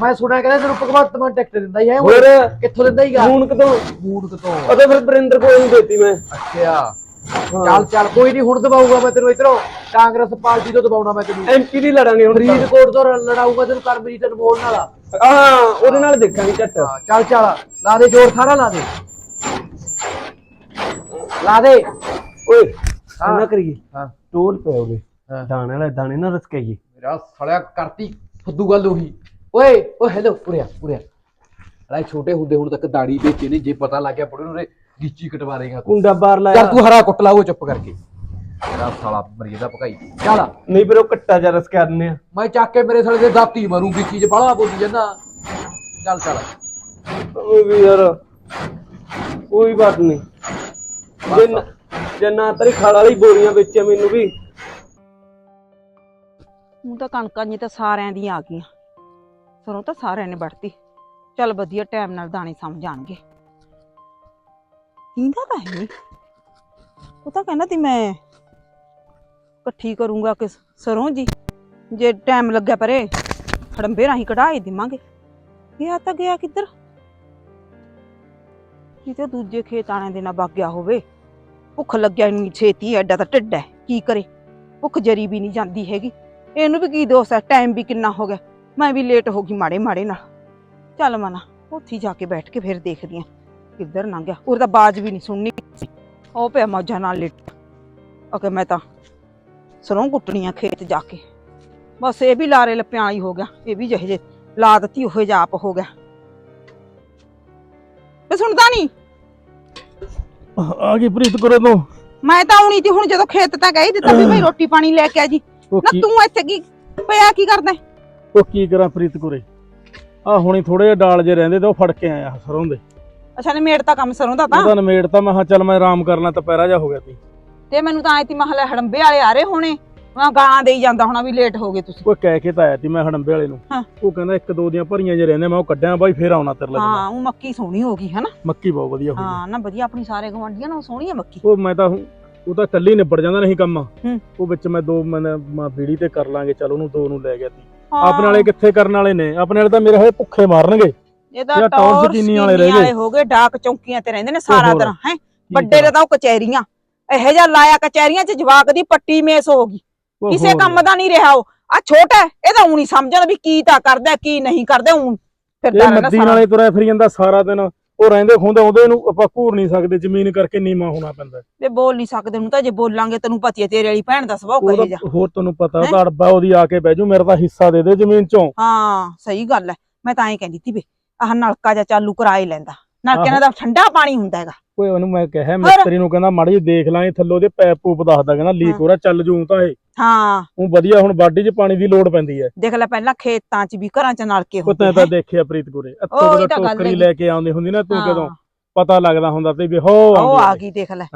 ਮੈਂ ਸੁਣਿਆ ਕਹਿੰਦੇ ਤੈਨੂੰ ਭਗਵੰਤ ਮਾਨ ਟਿਕਟ ਦਿੰਦਾ ਹੀ ਹੈ ਹੋਰ ਕਿੱਥੋਂ ਦਿੰਦਾ ਹੀਗਾ? ਮੂਨ ਕਦੋਂ ਮੂਡ ਕਿਤੋਂ ਉਹਦੇ ਫਿਰ ਬਰਿੰਦਰ ਕੋਲ ਨਹੀਂ ਦੇਤੀ ਮੈਂ। ਅੱਛਾ। ਚੱਲ ਚੱਲ ਕੋਈ ਨਹੀਂ ਹੁਣ ਦਬਾਊਗਾ ਮੈਂ ਤੈਨੂੰ ਇਧਰੋਂ। ਕਾਂਗਰਸ ਪਾਰਟੀ ਤੋਂ ਦਬਾਉਣਾ ਮੈਂ ਤੈਨੂੰ। ਐਮਪੀ ਦੀ ਲੜਾਂਗੇ ਹੁਣ ਤਾਂ। ਫਰੀਦਕੋਟ ਤੋਂ ਲੜਾਊਗਾ ਤੈਨੂੰ ਕਰਮਜੀਤ ਅਨਮੋਲ ਨਾਲ। ਹਾਂ ਉਹਦੇ ਨਾਲ ਦੇਖਾਂਗੇ ਝੱਟ। ਹਾਂ, ਚੱਲ ਚੱਲ ਲਾ ਦੇ ਜੋਰ ਸਾਰਾ ਲਾ ਦੇ। ਲਾ ਦੇ। ਓਏ ਨਾ ਕਰੀਏ। ਹਾਂ। ਟੋਲ ਹਾਂ। ਦਾਣੇ ਵਾਲੇ ਦਾਣੇ ਨਾ ਰਸਕਾਈਏ ਮੇਰਾ ਸੜਿਆ ਕਰਤੀ ਫੁੱਦੂ ਗੱਲ ਉਹੀ। ਓਏ ਓ ਹੈਲੋ ਉਰਿਆ ਉਰਿਆ ਅਰੇ ਛੋਟੇ ਹੁੰਦੇ ਹੁਣ ਤੱਕ ਦਾੜੀ ਵੇਚੇ ਨੇ ਜੇ ਪਤਾ ਲੱਗ ਗਿਆ ਬੁੜੇ ਨੂੰ ਰੇ ਗੀਚੀ ਕਟਵਾ ਰੇਗਾ ਤੂੰ। ਕੁੰਡਾ ਬਾਹਰ ਚੱਲ ਲਾਇਆ ਤੂੰ ਹਰਾ ਕੁੱਟ ਲਾ ਉਹ ਚੁੱਪ ਕਰਕੇ। ਮੇਰਾ ਸਾਲਾ ਮਰੀਦਾ ਭਕਾਈ ਚੱਲ। ਨਹੀਂ ਫਿਰ ਉਹ ਕੱਟਾ ਜਾ ਰਸ ਕਰਨੇ ਆ। ਮੈਂ ਚੱਕ ਕੇ ਮੇਰੇ ਸਾਲੇ ਦੇ ਦਾਤੀ ਮਾਰੂ ਗੀਚੀ ਚ ਬਾਲਾ ਬੋਲੀ ਜਾਂਦਾ। ਚੱਲ ਚੱਲ। ਉਹ ਵੀ ਯਾਰ ਕੋਈ ਬਾਤ ਨਹੀਂ। ਜੇ ਨਾ- ਜੇ ਨਾ ਤੇਰੀ ਖਾਲ ਵਾਲੀ ਬੋਰੀਆਂ ਵੇਚਿਆ ਮੈਨੂੰ ਵੀ। ਹੁਣ ਤਾਂ ਕਣਕਾਂ ਜੀ ਤਾਂ ਸਾਰਿਆਂ ਦੀਆਂ ਆ ਗਈਆਂ। ਸਰੋਂ ਤਾਂ ਸਾਰਿਆਂ ਨੇ ਵੜਤੀ ਚੱਲ ਵਧੀਆ ਟਾਈਮ ਨਾਲ ਦਾਣੇ ਸਮਝ ਆਣਗੇ ਇਹਦਾ ਤਾਂ ਹੈ ਨਹੀਂ ਉਹ ਤਾਂ ਕਹਿੰਦਾ ਤੀ ਮੈਂ ਇਕੱਠੀ ਕਰੂੰਗਾ ਕਿ ਸਰੋਂ ਜੀ। ਜੇ ਟਾਈਮ ਲੱਗਿਆ ਪਰੇ, ਖੜੰਬੇ ਰਾਹੀਂ ਕਢਾਏ ਦੇਵਾਂਗੇ। ਗਿਆ ਤਾਂ ਗਿਆ ਕਿੱਧਰ? ਕਿਤੇ ਦੂਜੇ ਖੇਤ ਆਣੇ ਦੇ ਨਾ ਬਾਗਿਆ ਹੋਵੇ। ਭੁੱਖ ਲੱਗਿਆ ਨਹੀਂ ਛੇਤੀ, ਐਡਾ ਤਾਂ ਢਿੱਡ ਹੈ, ਕੀ ਕਰੇ? ਭੁੱਖ ਜਰੀ ਵੀ ਨਹੀਂ ਜਾਂਦੀ ਹੈਗੀ। ਇਹਨੂੰ ਵੀ ਕੀ ਦੋਸ ਹੈ ਟਾਈਮ ਵੀ ਕਿੰਨਾ ਹੋ ਗਿਆ। ਮੈਂ ਵੀ ਲੇਟ ਹੋ ਗਈ ਮਾੜੇ ਮਾੜੇ ਨਾਲ। ਚੱਲ ਮਨਾ, ਉੱਥੇ ਜਾ ਕੇ ਬੈਠ ਕੇ ਫਿਰ ਦੇਖਦੀ ਆਂ। ਕਿੱਧਰ ਲੰਘ ਗਿਆ? ਉਹ ਤਾਂ ਬਾਜ ਵੀ ਨਹੀਂ ਸੁਣਨੀ। ਉਹ ਪਿਆ ਮੌਜਾਂ ਨਾਲ ਲੇਟ। ਓਕੇ ਮੈਂ ਤਾਂ ਸਰੋਂ ਕੁੱਟਣੀਆਂ ਖੇਤ ਜਾ ਕੇ। ਬਸ ਇਹ ਵੀ ਲਾਰੇ ਲੱਪਿਆਂ ਵਾਲੀ ਹੋ ਗਿਆ। ਇਹ ਵੀ ਜਿਹੇ ਜੇ ਲਾ ਦਿੱਤੀ ਉਹ ਜਾਪ ਹੋ ਗਿਆ। ਮੈਂ ਸੁਣਦਾ ਨਹੀਂ ਆ ਗਈ ਪ੍ਰੀਤ ਕਰੋ ਤੂੰ। ਮੈਂ ਤਾਂ ਆਉਣੀ ਤੀ ਹੁਣ ਜਦੋਂ ਖੇਤ ਤਾਂ ਗਈ ਦਿੱਤਾ ਵੀ ਭਾਈ ਰੋਟੀ ਪਾਣੀ ਲੈ ਕੇ ਆ ਜੀ। ਉਹ ਨਾ ਕੀ ਤੂੰ ਇੱਥੇ ਕੀ ਪਿਆ ਕੀ ਕਰਦਾ? ਹੈ? ਉਹ ਕੀ ਕਰਾਂ ਪ੍ਰੀਤ ਕੁਰੇ ਆ ਹੁਣੀ ਥੋੜੇ ਜਿਹੇ ਡਾਲ ਜੇ ਰਹਿੰਦੇ ਤੇ ਉਹ ਫੜ ਕੇ ਆਇਆ ਸਰੋਂ ਦੇ। ਅੱਛਾ ਨੇ ਮੇੜ ਤਾਂ ਕੰਮ ਸਰੋਂ ਦਾ ਤਾਂ। ਉਹਦਾ ਨਮੇੜ ਤਾਂ ਮੈਂ ਕਿਹਾ ਚੱਲ ਮੈਂ ਆਰਾਮ ਕਰਨਾ ਦੁਪਹਿਰਾ ਜਾ ਹੋ ਗਿਆ ਤੀ ਤੇ ਮੈਨੂੰ ਤਾਂ ਆਈ ਤੀ ਮਹਲੇ ਹੜੰਬੇ ਵਾਲੇ ਆ ਰਹੇ ਹੋਣੇ। ਮੈਂ ਗਾਲਾਂ ਦੇਈ ਜਾਂਦਾ ਹੋਣਾ ਵੀ ਲੇਟ ਹੋ ਗਏ ਤੁਸੀਂ। ਕੋਈ ਕਹਿ ਕੇ ਤਾਂ ਆਇਆ ਤੀ ਮੈਂ ਹੜੰਬੇ ਵਾਲੇ ਨੂੰ। ਹਾਂ। ਉਹ ਕਹਿੰਦਾ ਇੱਕ ਦੋ ਦੀਆਂ ਭਰੀਆਂ ਜੇ ਰਹਿੰਦੇ ਮੈਂ ਉਹ ਕੱਢਿਆ ਬਾਈ ਫੇਰ ਆਉਣਾ ਤੇਰੇ ਲਈ ਹਾਂ ਉਹ ਮੱਕੀ ਸੋਹਣੀ ਹੋ ਗਈ ਹਨਾ? ਮੱਕੀ ਬਹੁਤ ਵਧੀਆ ਹੋਈ ਹਾਂ ਨਾ ਵਧੀਆ ਆਪਣੀ ਸਾਰੇ ਗਵਾਂਢੀਆਂ ਨਾਲ ਸੋਹਣੀ ਹੈ ਮੱਕੀ। ਉਹ ਮੈਂ ਤਾਂ ਹੁਣ- ਉਹ ਤਾਂ ਕੱਲੀ ਨਿਬੜ ਜਾਂਦਾ ਨਹੀਂ ਕੰਮ। ਹੂੰ। ਉਹ ਵਿੱਚ ਮੈਂ ਦੋ ਮੈਂ ਮੈਂ ਬੀੜੀ ਤੇ ਕਰ ਲਾਂਗੇ ਚੱਲ ਉਹਨੂੰ ਦੋ ਨੂੰ ਲੈ ਗਿਆ ਤੀ ਹਾਂ, ਆਪਣੇ ਵਾਲੇ ਕਿੱਥੇ ਕਰਨ ਵਾਲੇ ਨੇ? ਆਪਣੇ ਵਾਲੇ ਤਾਂ ਮੇਰੇ ਹੋਏ ਭੁੱਖੇ ਮਾਰਨਗੇ। ਇਹ ਤਾਂ ਜਾਂ ਟੌਰ ਟੌਰ ਵਾਲੇ ਰਹਿ ਗਏ। ਹੋ ਗਏ ਡਾਕ ਚੌਂਕੀਆਂ ਤੇ ਰਹਿੰਦੇ ਨੇ ਸਾਰਾ ਹੋਰ। ਦਿਨ ਹੈ? ਵੱਡੇ ਦੇ ਤਾਂ ਉਹ ਕਚਹਿਰੀਆਂ। ਇਹੋ ਜਿਹਾ ਲਾਇਆ ਕਚਹਿਰੀਆਂ 'ਚ ਜਵਾਕ ਦੀ ਪੱਟੀ ਮੇਸ ਹੋ ਗਈ। ਉਹ ਕਿਸੇ ਹੋਰ। ਕੰਮ ਦਾ ਨਹੀਂ ਰਿਹਾ ਉਹ। ਆ ਛੋਟਾ ਹੈ, ਇਹ ਤਾਂ ਉਹ ਨਹੀਂ ਸਮਝਦਾ ਵੀ ਕੀ ਤਾਂ ਕਰਦਾ ਕੀ ਨਹੀਂ ਕਰਦਾ ਉਹ ਫਿਰਦਾ ਇਹ ਰਹਿੰਦਾ ਮੱਦੀ ਸਾਰਾ ਨਾਲੇ ਤੁਰਿਆ ਫਿਰੀ ਜਾਂਦਾ ਸਾਰਾ ਦਿਨ। ਉਹ ਰਹਿੰਦੇ ਖੁੰਦੇ ਉਹਦੇ ਨੂੰ ਆਪਾਂ ਘੂਰ ਨਹੀਂ ਸਕਦੇ ਜ਼ਮੀਨ ਕਰਕੇ ਨੀਵਾ ਹੋਣਾ ਪੈਂਦਾ। ਤੇ ਬੋਲ ਨਹੀਂ ਸਕਦੇ ਹੁਣ ਤਾਂ ਜੇ ਬੋਲਾਂਗੇ ਤੈਨੂੰ ਪਤੀ ਹੈ ਤੇਰੇ ਵਾਲੀ ਭੈਣ ਦਾ ਸੁਭਾਅ ਕਹੇ ਜਾ। ਉਹਦਾ ਹੋਰ ਤੈਨੂੰ ਪਤਾ ਹੈਂ? ਉਹਦਾ ਅੜਬਾ ਉਹਦੀ ਆ ਕੇ ਬਹਿ ਜੂ ਮੇਰਾ ਤਾਂ ਹਿੱਸਾ ਦੇ ਦੇ ਜ਼ਮੀਨ ਚੋਂ। ਹਾਂ ਸਹੀ ਗੱਲ ਹੈ। ਮੈਂ ਤਾਂ ਐਂ ਕਹਿੰਦੀ ਤੀ ਵੇ ਆਹ ਨਲਕਾ ਜਾਂ ਚਾਲੂ ਕਰਾ ਹੀ ਲੈਂਦਾ ਨਲਕੇ। ਨਾਲ ਤਾਂ ਠੰਡਾ ਪਾਣੀ ਹੁੰਦਾ ਹੈਗਾ ਓਏ ਉਹਨੂੰ ਮੈਂ ਕਿਹਾ ਮਿਸਤਰੀ ਨੂੰ ਕਹਿੰਦਾ ਮਾੜੀ ਦੇਖ ਲਾਂਗੇ ਥੱਲੋਂ ਦੇ ਪੈਪ ਪੂਪ ਦੱਸਦਾ ਕਹਿੰਦਾ ਲੀਕ ਹਾਂ। ਰਿਹਾ ਚੱਲ ਜੂ ਤਾਂ ਇਹ ਹਾਂ ਉਹ ਵਧੀਆ ਹੁਣ ਬਾਡੀ 'ਚ ਪਾਣੀ ਦੀ ਲੋੜ ਪੈਂਦੀ ਹੈ ਦੇਖ ਲੈ ਪਹਿਲਾਂ ਖੇਤਾਂ 'ਚ ਵੀ ਘਰਾਂ 'ਚ ਨਲਕੇ ਉਹ ਹੁੰਦੇ ਤੈਂ ਤਾਂ। ਦੇਖਿਆ ਪ੍ਰੀਤ ਗੁਰੇ ਉਹੀ ਅੱਤੋਂ ਗੱਲ ਟੋਕਰੀ। ਲੈ ਕੇ ਆਉਂਦੀ ਹੁੰਦੀ ਨਾ ਤੂੰ ਕਦੋਂ ਪਤਾ ਲੱਗਦਾ ਹੁੰਦਾ ਤੇ ਵੀ ਹੋ ਉਹ ਆ। ਗਈ ਦੇਖ ਲੈ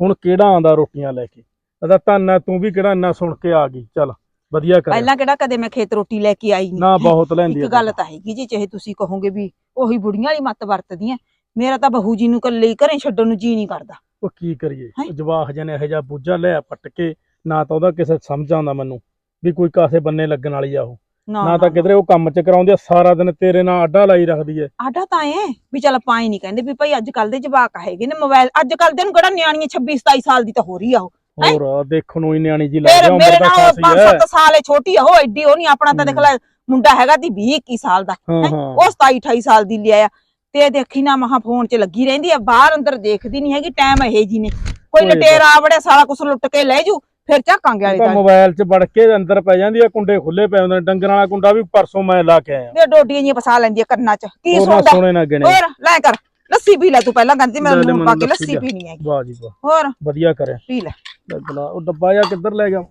ਹੁਣ ਕਿਹੜਾ ਆਂਦਾ ਰੋਟੀਆਂ ਲੈ ਕੇ ਇਹਦਾ ਧੰਨ ਤੂੰ ਵੀ ਕਿਹੜਾ ਇੰਨਾ ਸੁਣ ਕੇ ਆ ਗਈ ਚੱਲ ਵਧੀਆ ਕਰ ਪਹਿਲਾਂ ਕਿਹੜਾ ਕਦੇ ਮੈਂ ਖੇਤ ਰੋਟੀ ਲੈ ਕੇ ਆਈ ਨਹੀਂ ਨਾ ਬਹੁਤ ਲੈਂਦੀ ਇੱਕ ਗੱਲ ਤਾਂ। ਹੈਗੀ ਜੀ ਚਾਹੇ ਤੁਸੀਂ ਕਹੋਗੇ ਵੀ ਉਹੀ ਬੁੜੀਆਂ ਵਾਲੀ ਮੱਤ ਵਰਤਦੀ ਐ ਮੇਰਾ ਤਾਂ ਬਹੂ ਜੀ ਨੂੰ ਇਕੱਲੇ ਹੀ ਘਰੇ ਛੱਡਣ ਨੂੰ ਜੀ ਨਹੀਂ ਕਰਦਾ। ਉਹ ਕੀ ਕਰੀਏ? ਹੈਂ? ਉਹ ਜਵਾਖ ਜਨੇ ਇਹੋ ਜਿਹਾ ਬੁੱਝਾ ਲਿਆ ਪੱਟ ਕੇ ਨਾ ਤਾਂ ਉਹਦਾ ਕਿਸੇ ਸਮਝ ਆਉਂਦਾ ਮੈਨੂੰ ਵੀ ਕੋਈ ਕਾਸੇ ਬੰਨੇ ਲੱਗਣ ਵਾਲੀ ਆ ਉਹ। ਨਾ ਤਾਂ ਕਿਧਰੇ ਉਹ ਕੰਮ ਚ ਕਰਾਉਂਦੀ ਆ ਸਾਰਾ ਦਿਨ ਤੇਰੇ ਨਾਲ ਅੱਡਾ ਲਾਈ ਰੱਖਦੀ ਐ। ਆਡਾ ਤਾਂ ਐ ਵੀ ਚੱਲ ਪਾਈ ਨਹੀਂ ਕਹਿੰਦੇ ਵੀ ਭਾਈ ਅੱਜ ਕੱਲ ਦੇ ਜਵਾਕ ਹੈਗੇ ਨੇ ਮੋਬਾਈਲ ਅੱਜ ਕੱਲ ਦੇ ਨੂੰ ਕਿਹੜਾ ਨਿਆਣੀਆਂ 26 27 ਸਾਲ ਦੀ ਤਾਂ ਹੋ ਰਹੀ ਆ ਉਹ। ਹੋਰ ਦੇਖਣ ਨੂੰ ਹੀ ਨਿਆਣੀ ਜੀ ਲੱਗ ਫਿਰ ਉਮਰ ਮੇਰੇ ਤਾਂ ਨਾਲ ਖਾਸੀ ਹੈ 5-7 ਸਾਲ ਏ ਛੋਟੀ ਆ ਉਹ ਐਡੀ ਉਹ ਨਹੀਂ ਆਪਣਾ ਤਾਂ ਦੇਖ ਲੈ ਮੁੰਡਾ ਹੈਗਾ ਤੀ 20 21 ਸਾਲ ਦਾ ਹਾਂ ਹੈਂ? ਹਾਂ। ਉਹ 27 28 ਸਾਲ ਦੀ ਲਿਆ ਆ। ਤੇ ਦੇਖੀ ਨਾ ਮਹਾ ਫੋਨ 'ਚ ਲੱਗੀ ਰਹਿੰਦੀ ਆ ਬਾਹਰ ਅੰਦਰ ਦੇਖਦੀ ਨਹੀਂ ਹੈਗੀ ਟਾਈਮ ਇਹ ਜੀ ਨੇ ਕੋਈ ਲਟੇਰਾ ਆਵੜੇ ਸਾਰਾ ਕੁਝ ਲੁੱਟ ਕੇ ਲੈ ਜੂ ਫਿਰ ਝਾਕਾਂਗੇ ਵਾਲੀ ਤਾਂ ਤਾਂ ਮੋਬਾਈਲ 'ਚ ਵੜ ਕੇ ਅੰਦਰ ਪੈ ਜਾਂਦੀ ਆ ਕੁੰਡੇ ਖੁੱਲੇ ਪਏ ਹੁੰਦੇ ਨੇ ਡੰਗਰਾਂ ਵਾਲਾ ਕੁੰਡਾ ਵੀ ਪਰਸੋਂ ਮੈਂ ਲਾ ਕੇ ਆਇਆ। ਤੇ ਡੋਡੀਆਂ ਜੀਆਂ ਫਸਾ ਲੈਂਦੀ ਆ ਕੰਨਾਂ 'ਚ ਕੀ ਹੋਰ ਨਾ ਸੁਣਦਾ ਨਾ ਗਣੇ। ਹੋਰ ਲੈ ਕਰ ਲੱਸੀ ਪੀ ਲੈ ਤੂੰ ਪਹਿਲਾਂ ਕਹਿੰਦੀ ਮੈਂ ਲੈ ਲੈ ਲੂਣ ਪਾ ਕੇ ਲੱਸੀ ਪੀਣੀ ਹੈਗੀ। ਵਾਹ ਜੀ ਵਾਹ। ਹੋਰ ਵਧੀਆ ਕਰਿਆ। ਪੀ ਲੈ। ਲੈ ਬਲਾ ਉਹ ਡੱਬਾ ਜਾਂ ਕਿੱਧਰ ਲੈ ਗਿਆ?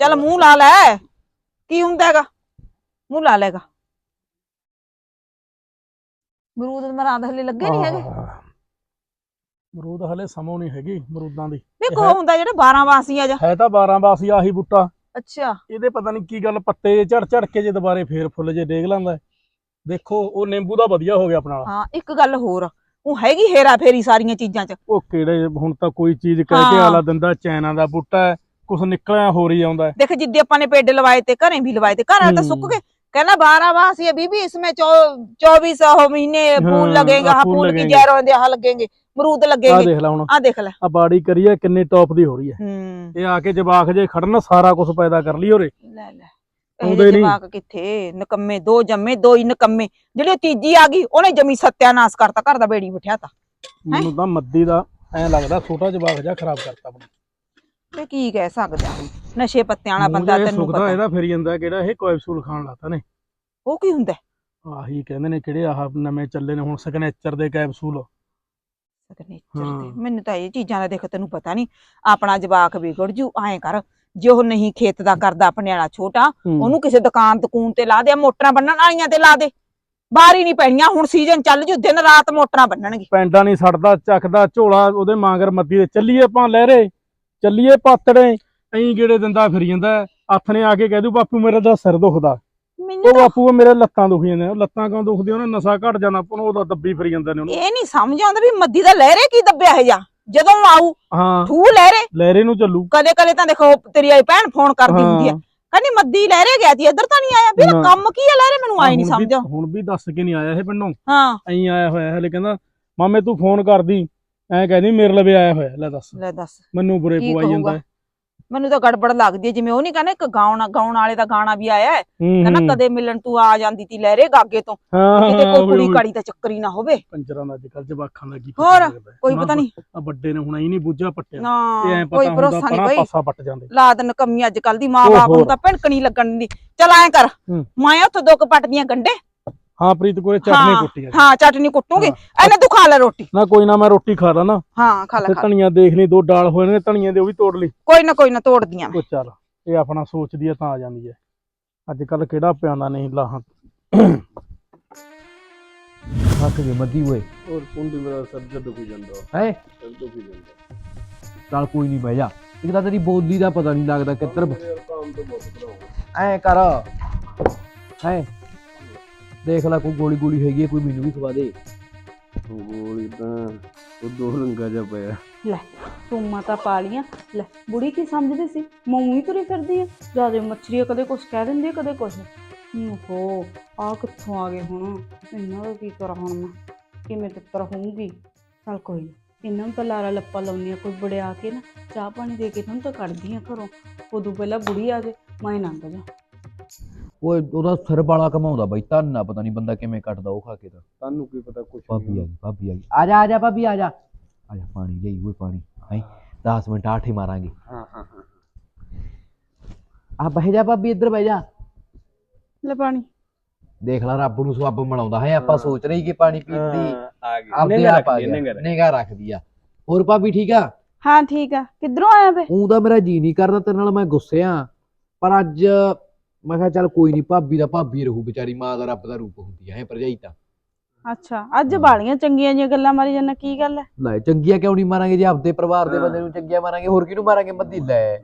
ਚੱਲ ਮੂੰਹ ਲਾ ਲੈ। ਕੀ ਹੁੰਦਾ ਹੈਗਾ? ਮੂੰਹ ਲਾ ਲੈਗਾ। ਮਰੂਦ ਮਰਾਦ ਹਲੇ ਲੱਗੇ ਨਹੀਂ ਹੈਗੇ। ਆਹ, ਮਰੂਦ ਹਲੇ ਸਮੋਂ ਨਹੀਂ ਹੈਗੀ ਮਰੂਦਾਂ ਦੀ। ਵੇ ਕੋ ਹੁੰਦਾ ਜਿਹੜੇ 12 ਵਾਸੀਆਂ ਜਾ? ਹੈ ਤਾਂ 12 ਬਾਸੀ ਆਹੀ ਬੂਟਾ। ਅੱਛਾ। ਇਹਦੇ ਪਤਾ ਨਹੀਂ ਕੀ ਗੱਲ ਪੱਤੇ ਝੜ ਝੜ ਕੇ ਜੇ ਦੁਬਾਰੇ ਫੇਰ ਫੁੱਲ ਜੇ ਡੇਗ ਲੈਂਦਾ ਹੈ। ਦੇਖੋ ਉਹ ਨਿੰਬੂ ਦਾ ਵਧੀਆ ਹੋ ਗਿਆ ਆਪਣਾ ਵਾਲਾ। ਹਾਂ ਇੱਕ ਗੱਲ ਹੋਰ। ਉਹ ਹੈਗੀ ਹੇਰਾ ਫੇਰੀ ਸਾਰੀਆਂ ਚੀਜ਼ਾਂ 'ਚ। ਉਹ ਕਿਹੜੇ ਹੁਣ ਤਾਂ ਕੋਈ ਚੀਜ਼ ਕਹਿ ਕੇ ਆਲਾ ਦਿੰਦਾ ਚੈਨਾ ਦਾ ਬੂਟਾ ਕੁਝ ਨਿਕਲਿਆ ਹੋਰ ਹੀ ਆਉਂਦਾ ਦੇਖ ਜਿੱਦੇ ਆਪਾਂ ਨੇ ਪੇਡ ਲਵਾਏ ਤੇ ਘਰੇ ਵੀ ਲਵਾਏ ਤੇ ਘਰਾਂ ਤਾਂ ਸੁੱਕ ਗਏ। ਕਹਿੰਦਾ 12 ਵਾਹ ਸੀ ਬੀਬੀ ਇਸਮੇ 2400 ਮਹੀਨੇ ਫੂਲ ਲੱਗੇਗਾ ਹਾਂ ਫੂਲ ਕੀ ਜ਼ਹਿਰ ਹੁੰਦੇ ਆ ਲੱਗेंगे ਮਰੂਦ ਲੱਗੇਗੇ। ਆ ਦੇਖ ਲੈ ਹੁਣ। ਆ ਦੇਖ ਲੈ। ਆ ਬਾੜੀ ਕਰੀ ਕਿੰਨੇ ਟੌਪ ਦੀ ਹੋ ਰਹੀ ਹੈ। ਇਹ ਆ ਕੇ ਜਵਾਖ ਜੇ ਖੜਨ ਸਾਰਾ ਕੁਝ ਪੈਦਾ ਕਰ ਲਈ ਹੋਰੇ ਲੈ ਲੈ। ਆਉਂਦੇ। ਜਵਾਕ ਕਿੱਥੇ? ਨਕੰਮੇ ਦੋ ਜੰਮੇ ਦੋ ਹੀ ਨਕੰਮੇ। ਜਿਹੜੀ ਤੀਜੀ ਆ ਗਈ ਉਹਨੇ ਜਮੀ ਸੱਤਿਆਨਾਸ਼ ਕਰਤਾ ਘਰ ਦਾ ਬੇੜੀ ਬਿਠਿਆ ਤਾ ਮੈਨੂੰ ਤਾਂ ਮੱਦੀ ਦਾ ਐ ਲੱਗਦਾ ਛੋਟਾ ਜਵਾਕ ਜਾ ਖਰਾਬ ਕਰਤਾ ਆਪਣਾ। ਤੇ ਕੀ ਕਹਿ ਸਕਦੇ ਨਸ਼ੇ ਪੱਤਿਆਂ ਵਾਲਾ ਬੰਦਾ ਜਿਹਾ ਤੈਨੂੰ ਪਤਾ। ਇਹਦਾ ਫਿਰ ਜਾਂਦਾ ਕਿਹੜਾ ਇਹ ਕੈਪਸੂਲ ਖਾਣ ਲੱਗਾ ਨੇ। ਉਹ ਕੀ ਹੁੰਦਾ? ਆਹੀ ਕਹਿੰਦੇ ਨੇ ਕਿਹੜੇ ਆਹ ਨਵੇਂ ਚੱਲੇ ਨੇ ਹੁਣ ਸਿਗਨੇਚਰ ਦੇ ਕੈਪਸੂਲ ਸਿਗਨੇਚਰ। ਤੇ ਮੈਨੂੰ ਤਾਂ ਇਹ ਚੀਜ਼ਾਂ ਦਾ ਦੇਖ ਤੈਨੂੰ ਪਤਾ ਨਹੀਂ ਆਪਣਾ ਜਵਾਕ ਵਿਗੜ ਜੂ ਐਂ ਕਰ। ਜੇ ਉਹ ਨਹੀਂ ਖੇਤ ਦਾ ਕਰਦਾ ਆਪਣੇ ਵਾਲਾ ਛੋਟਾ ਉਹਨੂੰ ਕਿਸੇ ਦੁਕਾਨ ਦਕੂਨ ਤੇ ਲਾ ਦੇ ਮੋਟਰਾਂ ਬੰਨਣ ਵਾਲੀਆਂ ਤੇ ਲਾ ਦੇ। ਬਾਹਰ ਨਹੀਂ ਪੈਣੀਆਂ ਹੁਣ ਸੀਜ਼ਨ ਚੱਲ ਜੂ ਦਿਨ ਰਾਤ ਮੋਟਰਾਂ ਬੰਨਣਗੇ। ਪੈਂਡਾ ਨਹੀਂ ਸੜਦਾ ਚੱਕਦਾ ਝੋਲਾ ਉਹਦੇ ਮਾਂਗਰ ਮੱਦੀ ਦੇ ਚੱਲੀਏ ਆਪਾਂ ਲਹਿਰੇ ਚੱਲੀਏ ਪਾਤੜੇ ਐਂ ਗੇੜੇ ਦਿੰਦਾ ਫਿਰ ਜਾਂਦਾ ਹੱਥ ਨੇ ਆ ਕੇ ਕਹਿ ਦੂ ਬਾਪੂ ਮੇਰਾ ਤਾਂ ਸਿਰ ਦੁਖਦਾ ਉਹ ਬਾਪੂ ਮੇਰੇ ਲੱਤਾਂ ਦੁਖੀ ਜਾਂਦੀਆਂ ਉਹ ਲੱਤਾਂ ਕਿਉਂ ਦੁਖਦੀਆਂ? ਉਹਨੇ ਨਸ਼ਾ ਘਟ ਜਾਣਾ ਉਹਦਾ ਦੱਬੀ ਫਰੀ ਜਾਂਦੇ ਨੇ ਉਹਨੂੰ। ਇਹ ਨਹੀਂ ਸਮਝ ਆਉਂਦਾ ਵੀ ਮੱਦੀ ਦਾ ਲਹਿਰੇ ਕੀ ਦੱਬਿਆ ਹੈ ਜਾ। ਜਦੋਂ ਆਊ ਹਾਂ। ਠੂ ਲਹਿਰੇ ਲਹਿਰੇ ਨੂੰ ਚੱਲੂ। ਕਦੇ ਕਦੇ ਤਾਂ ਦੇਖੋ ਤੇਰੀ ਆਈ ਭੈਣ ਫੋਨ ਕਰਦੀ ਹੁੰਦੀ ਆ। ਕਹਿੰਦੀ ਮੱਦੀ ਲਹਿਰੇ ਗਿਆ ਸੀ ਇੱਧਰ ਤਾਂ ਨਹੀਂ ਆਇਆ? ਵੀ ਇਹਦਾ ਨਾ। ਕੰਮ ਕੀ ਹੈ ਲਹਿਰੇ ਮੈਨੂੰ ਆਈ ਨਹੀਂ ਸਮਝ ਹੁਣ ਵੀ ਦੱਸ ਕੇ ਨਹੀਂ ਆਇਆ ਇਹ ਪਿੰਡੋਂ। ਹਾਂ। ਐਂ ਆਇਆ ਹੋਇਆ ਹਲੇ ਕਹਿੰਦਾ ਮਾਮੇ ਤੂੰ ਫੋਨ ਕਰਦੀ। ਐਂ ਕਹਿੰਦੀ ਮੇਰੇ ਲਵੇ ਆਇਆ ਹੋਇਆ ਲੈ ਦੱਸ। ਲੈ ਦੱਸ। ਮੈਨੂੰ ਬੁਰੇ ਪਵਾਈ ਜਾਂਦਾ? ਮੈਨੂੰ ਤਾਂ ਗੜਬੜ ਲੱਗਦੀ ਹੈ ਜਿਵੇਂ ਉਹ ਨਹੀਂ ਕਹਿੰਦਾ ਇੱਕ ਗਾਉਣ ਗਾਉਣ ਵਾਲੇ ਦਾ ਗਾਣਾ ਵੀ ਆਇਆ ਹੈ ਕਹਿੰਦਾ। ਕਦੇ ਮਿਲਣ ਤੂੰ ਆ ਜਾਂਦੀ ਤੀ ਲਹਿਰੇ ਗਾਗੇ ਤੋਂ ਹਾਂ ਕਿਤੇ ਕੋਈ ਕੁੜੀ। ਕਾੜੀ ਤਾਂ ਚੱਕਰੀ ਨਾ ਹੋਵੇ ਕੰਜਰਾਂ ਦਾ ਅੱਜ ਕੱਲ ਜਵਾਖਾਂ ਦਾ ਕੀ ਹੋਰ, ਕੋਈ ਪਤਾ ਨਹੀਂ ਆ ਵੱਡੇ ਨੇ ਹੁਣ ਹੀ ਨਹੀਂ ਬੁੱਝਾ ਪੱਟਿਆ ਨਾ ਇਹ ਐਂ ਕੋਈ ਪਤਾ ਭਰੋਸਾ ਹੁੰਦਾ ਨਹੀਂ ਪਰਾਂ ਪਾਸਾ ਪੱਟ ਜਾਂਦੇ ਲਾਦ ਨਕਮੀ ਅੱਜ ਕੱਲ ਦੀ ਮਾਂ ਬਾਪ ਨੂੰ। ਤਾਂ ਭਿਣਕਣੀ ਲੱਗਣ ਦੀ ਚਲ ਐਂ ਕਰ ਹੂੰ। ਮੈਂ ਉੱਥੇ ਦੋ ਕਪੱਟ ਦੀਆਂ ਗੰਡੇ ਹਾਂ ਪ੍ਰੀਤ ਕੋਲੇ ਚਟਨੀ ਕੁੱਟੀ ਆ ਹਾਂ ਚਟਨੀ ਕੁੱਟੂਗੀ। ਇਹਨੇ ਤੂੰ ਖਾ ਲੈ ਰੋਟੀ। ਨਾ ਕੋਈ ਨਾ ਮੈਂ ਰੋਟੀ ਖਾ ਲਾ ਨਾ। ਹਾਂ ਖਾ ਲੈ ਤੇ ਖਾ ਲੈ। ਧਨੀਆ ਦੇਖ ਲਈ ਦੋ ਡਾਲ ਹੋਏ ਨੇ ਧਨੀਆ ਦੇ ਉਹ ਵੀ ਤੋੜ ਲਈ। ਕੋਈ ਨਾ ਕੋਈ ਨਾ ਤੋੜਦੀਆਂ। ਮੈਂ ਉਹ ਚੱਲ ਇਹ ਆਪਣਾ ਸੋਚਦੀ ਆ ਤਾਂ ਆ ਜਾਂਦੀ ਹੈ ਅੱਜ ਕੱਲ ਕਿਹੜਾ ਪਿਆਉਂਦਾ ਨਹੀਂ ਲਾਹਾਂ। ਹੱਥ ਦੇ ਮੱਦੀ ਓਏ ਔਰ ਪੁੰਡੀ ਮੇਰਾ ਸਿਰ ਜਦ ਦੁਖੀ ਜਾਂਦਾ? ਹੈ? ਸਿਰ ਦੁਖੀ ਜਾਂਦਾ। ਚੱਲ ਕੋਈ ਨਹੀਂ ਬਹਿ ਜਾ। ਇੱਕ ਤਾਂ ਤੇਰੀ ਬੋਲੀ ਦਾ ਪਤਾ ਨਹੀਂ ਲੱਗਦਾ ਕਿੱਧਰ ਯਾਰ ਕੰਮ ਤੋਂ ਬਹੁਤ ਭਰਾ ਐ ਕਰ। ਹੈ? ਦੇਖ ਲੈ ਕੋਈ ਗੋਲੀ ਗੋਲੀ ਹੈਗੀ ਹੈ ਕੋਈ ਮੈਨੂੰ ਵੀ ਖਵਾ ਦੇ। ਗੋਲੀ ਤਾਂ ਉਹ ਦੋ ਰੰਗਾ ਜਾ ਪਿਆ। ਲੈ ਤੂੰ ਮਾਤਾ ਪਾ ਲੀਆਂ ਲੈ ਬੁੜੀ ਕੀ ਸਮਝਦੀ ਸੀ? ਮੂੰਹ ਹੀ ਤੁਰੀ ਫਿਰਦੀ ਹੈ ਜਿਆਦੇ ਮੱਛਰੀ ਕਦੇ ਕੁਛ ਕਹਿ ਦਿੰਦੀ ਕਦੇ ਕੁਛ। ਹੋ ਆ ਕਿੱਥੋਂ ਆ ਗਏ ਹੁਣ? ਇਹਨਾਂ ਦਾ ਕੀ ਕਰਾਂ ਹੁਣ ਮੈਂ? ਕਿਵੇਂ ਤਿੱਤਰ ਹੋਊਗੀ? ਚੱਲ ਕੋਈ ਨੀ ਇਹਨਾਂ ਨੂੰ ਤਾਂ ਲਾਰਾ ਲੱਪਾ ਲਾਉਣੀ ਆ ਕੋਈ ਬੜਿਆ ਕੇ ਨਾ ਚਾਹ ਪਾਣੀ ਦੇ ਕੇ ਤੁਹਾਨੂੰ ਤਾਂ ਕੱਢਦੀ ਆ ਘਰੋਂ। ਉਦੋਂ ਪਹਿਲਾਂ ਬੁੜੀ ਆ ਜੇ ਮੈਂ ਲੰਘ ਜਾ। ਓਏ ਉਹਦਾ ਸਿਰ ਵਾਲਾ ਕਮਾਉਂਦਾ ਬਾਈ ਧੰਨਾ ਪਤਾ ਨਹੀਂ ਬੰਦਾ ਕਿਵੇਂ ਕੱਟਦਾ ਉਹ ਖਾ ਕੇ ਤਾਂ। ਤੁਹਾਨੂੰ ਕੀ ਪਤਾ ਕੁਛ ਭਾਬੀ ਆ ਗਈ ਭਾਬੀ ਆ ਗਈ ਆ ਜਾ ਆ ਜਾ ਭਾਬੀ ਆ ਜਾ। ਆ ਜਾ ਪਾਣੀ ਲਈ ਓਏ ਪਾਣੀ। ਹੈ 10 ਮਿੰਟ ਆਠੇ ਮਾਰਾਂਗੇ। ਹਾਂ ਹਾਂ ਹਾਂ। ਆ ਬਹਿ ਜਾ ਭਾਬੀ ਇੱਧਰ ਬਹਿ ਜਾ। ਲੈ ਪਾਣੀ। ਦੇਖ ਲੈ ਰੱਬ ਨੂੰ ਸਵੱਬ ਮਿਲਾਉਂਦਾ ਹੈ। ਆਪਾਂ ਸੋਚ ਰਹੀ ਕਿ ਪਾਣੀ ਪੀਣ ਦੀ ਆ ਗਈ। ਆਪਦੇ ਆਪ ਆ ਗਿਆ। ਨਿਗਾ ਰੱਖਦੀ ਆ। ਹੋਰ ਭਾਬੀ ਠੀਕ ਆ? ਹਾਂ ਠੀਕ ਆ। ਕਿੱਧਰੋਂ ਆਇਆ ਵੇ? ਉਹ ਤਾਂ ਮੇਰਾ ਜੀ ਨਹੀਂ ਕਰਦਾ ਤੇਰੇ ਨਾਲ ਮੈਂ ਗੁੱਸੇ ਆ। ਪਰ ਅੱਜ ਮੈਂ ਕਿਹਾ ਚੱਲ ਕੋਈ ਨਹੀਂ ਭਾਬੀ ਦਾ ਭਾਬੀ ਰਹੂ ਵਿਚਾਰੀ ਮਾਂ ਦਾ ਰੱਬ ਦਾ ਰੂਪ ਹੁੰਦੀ ਹੈ ਭਰਜਾਈ ਤਾਂ। ਅੱਛਾ ਅੱਜ ਬਾਲੀਆਂ ਚੰਗੀਆਂ ਜੀਆਂ ਗੱਲਾਂ ਮਾਰੀ ਜਾਂਦਾ ਕੀ ਗੱਲ ਹੈ ਲੈ ਚੰਗੀਆਂ ਕਿਉਂ ਨਹੀਂ ਮਾਰਾਂਗੇ ਜੇ ਆਪਦੇ ਪਰਿਵਾਰ ਦੇ ਬੰਦੇ ਨੂੰ ਚੰਗੀਆਂ ਮਾਰਾਂਗੇ ਹੋਰ ਕਿਹਨੂੰ ਮਾਰਾਂਗੇ ਮੱਦੀ ਲੈ।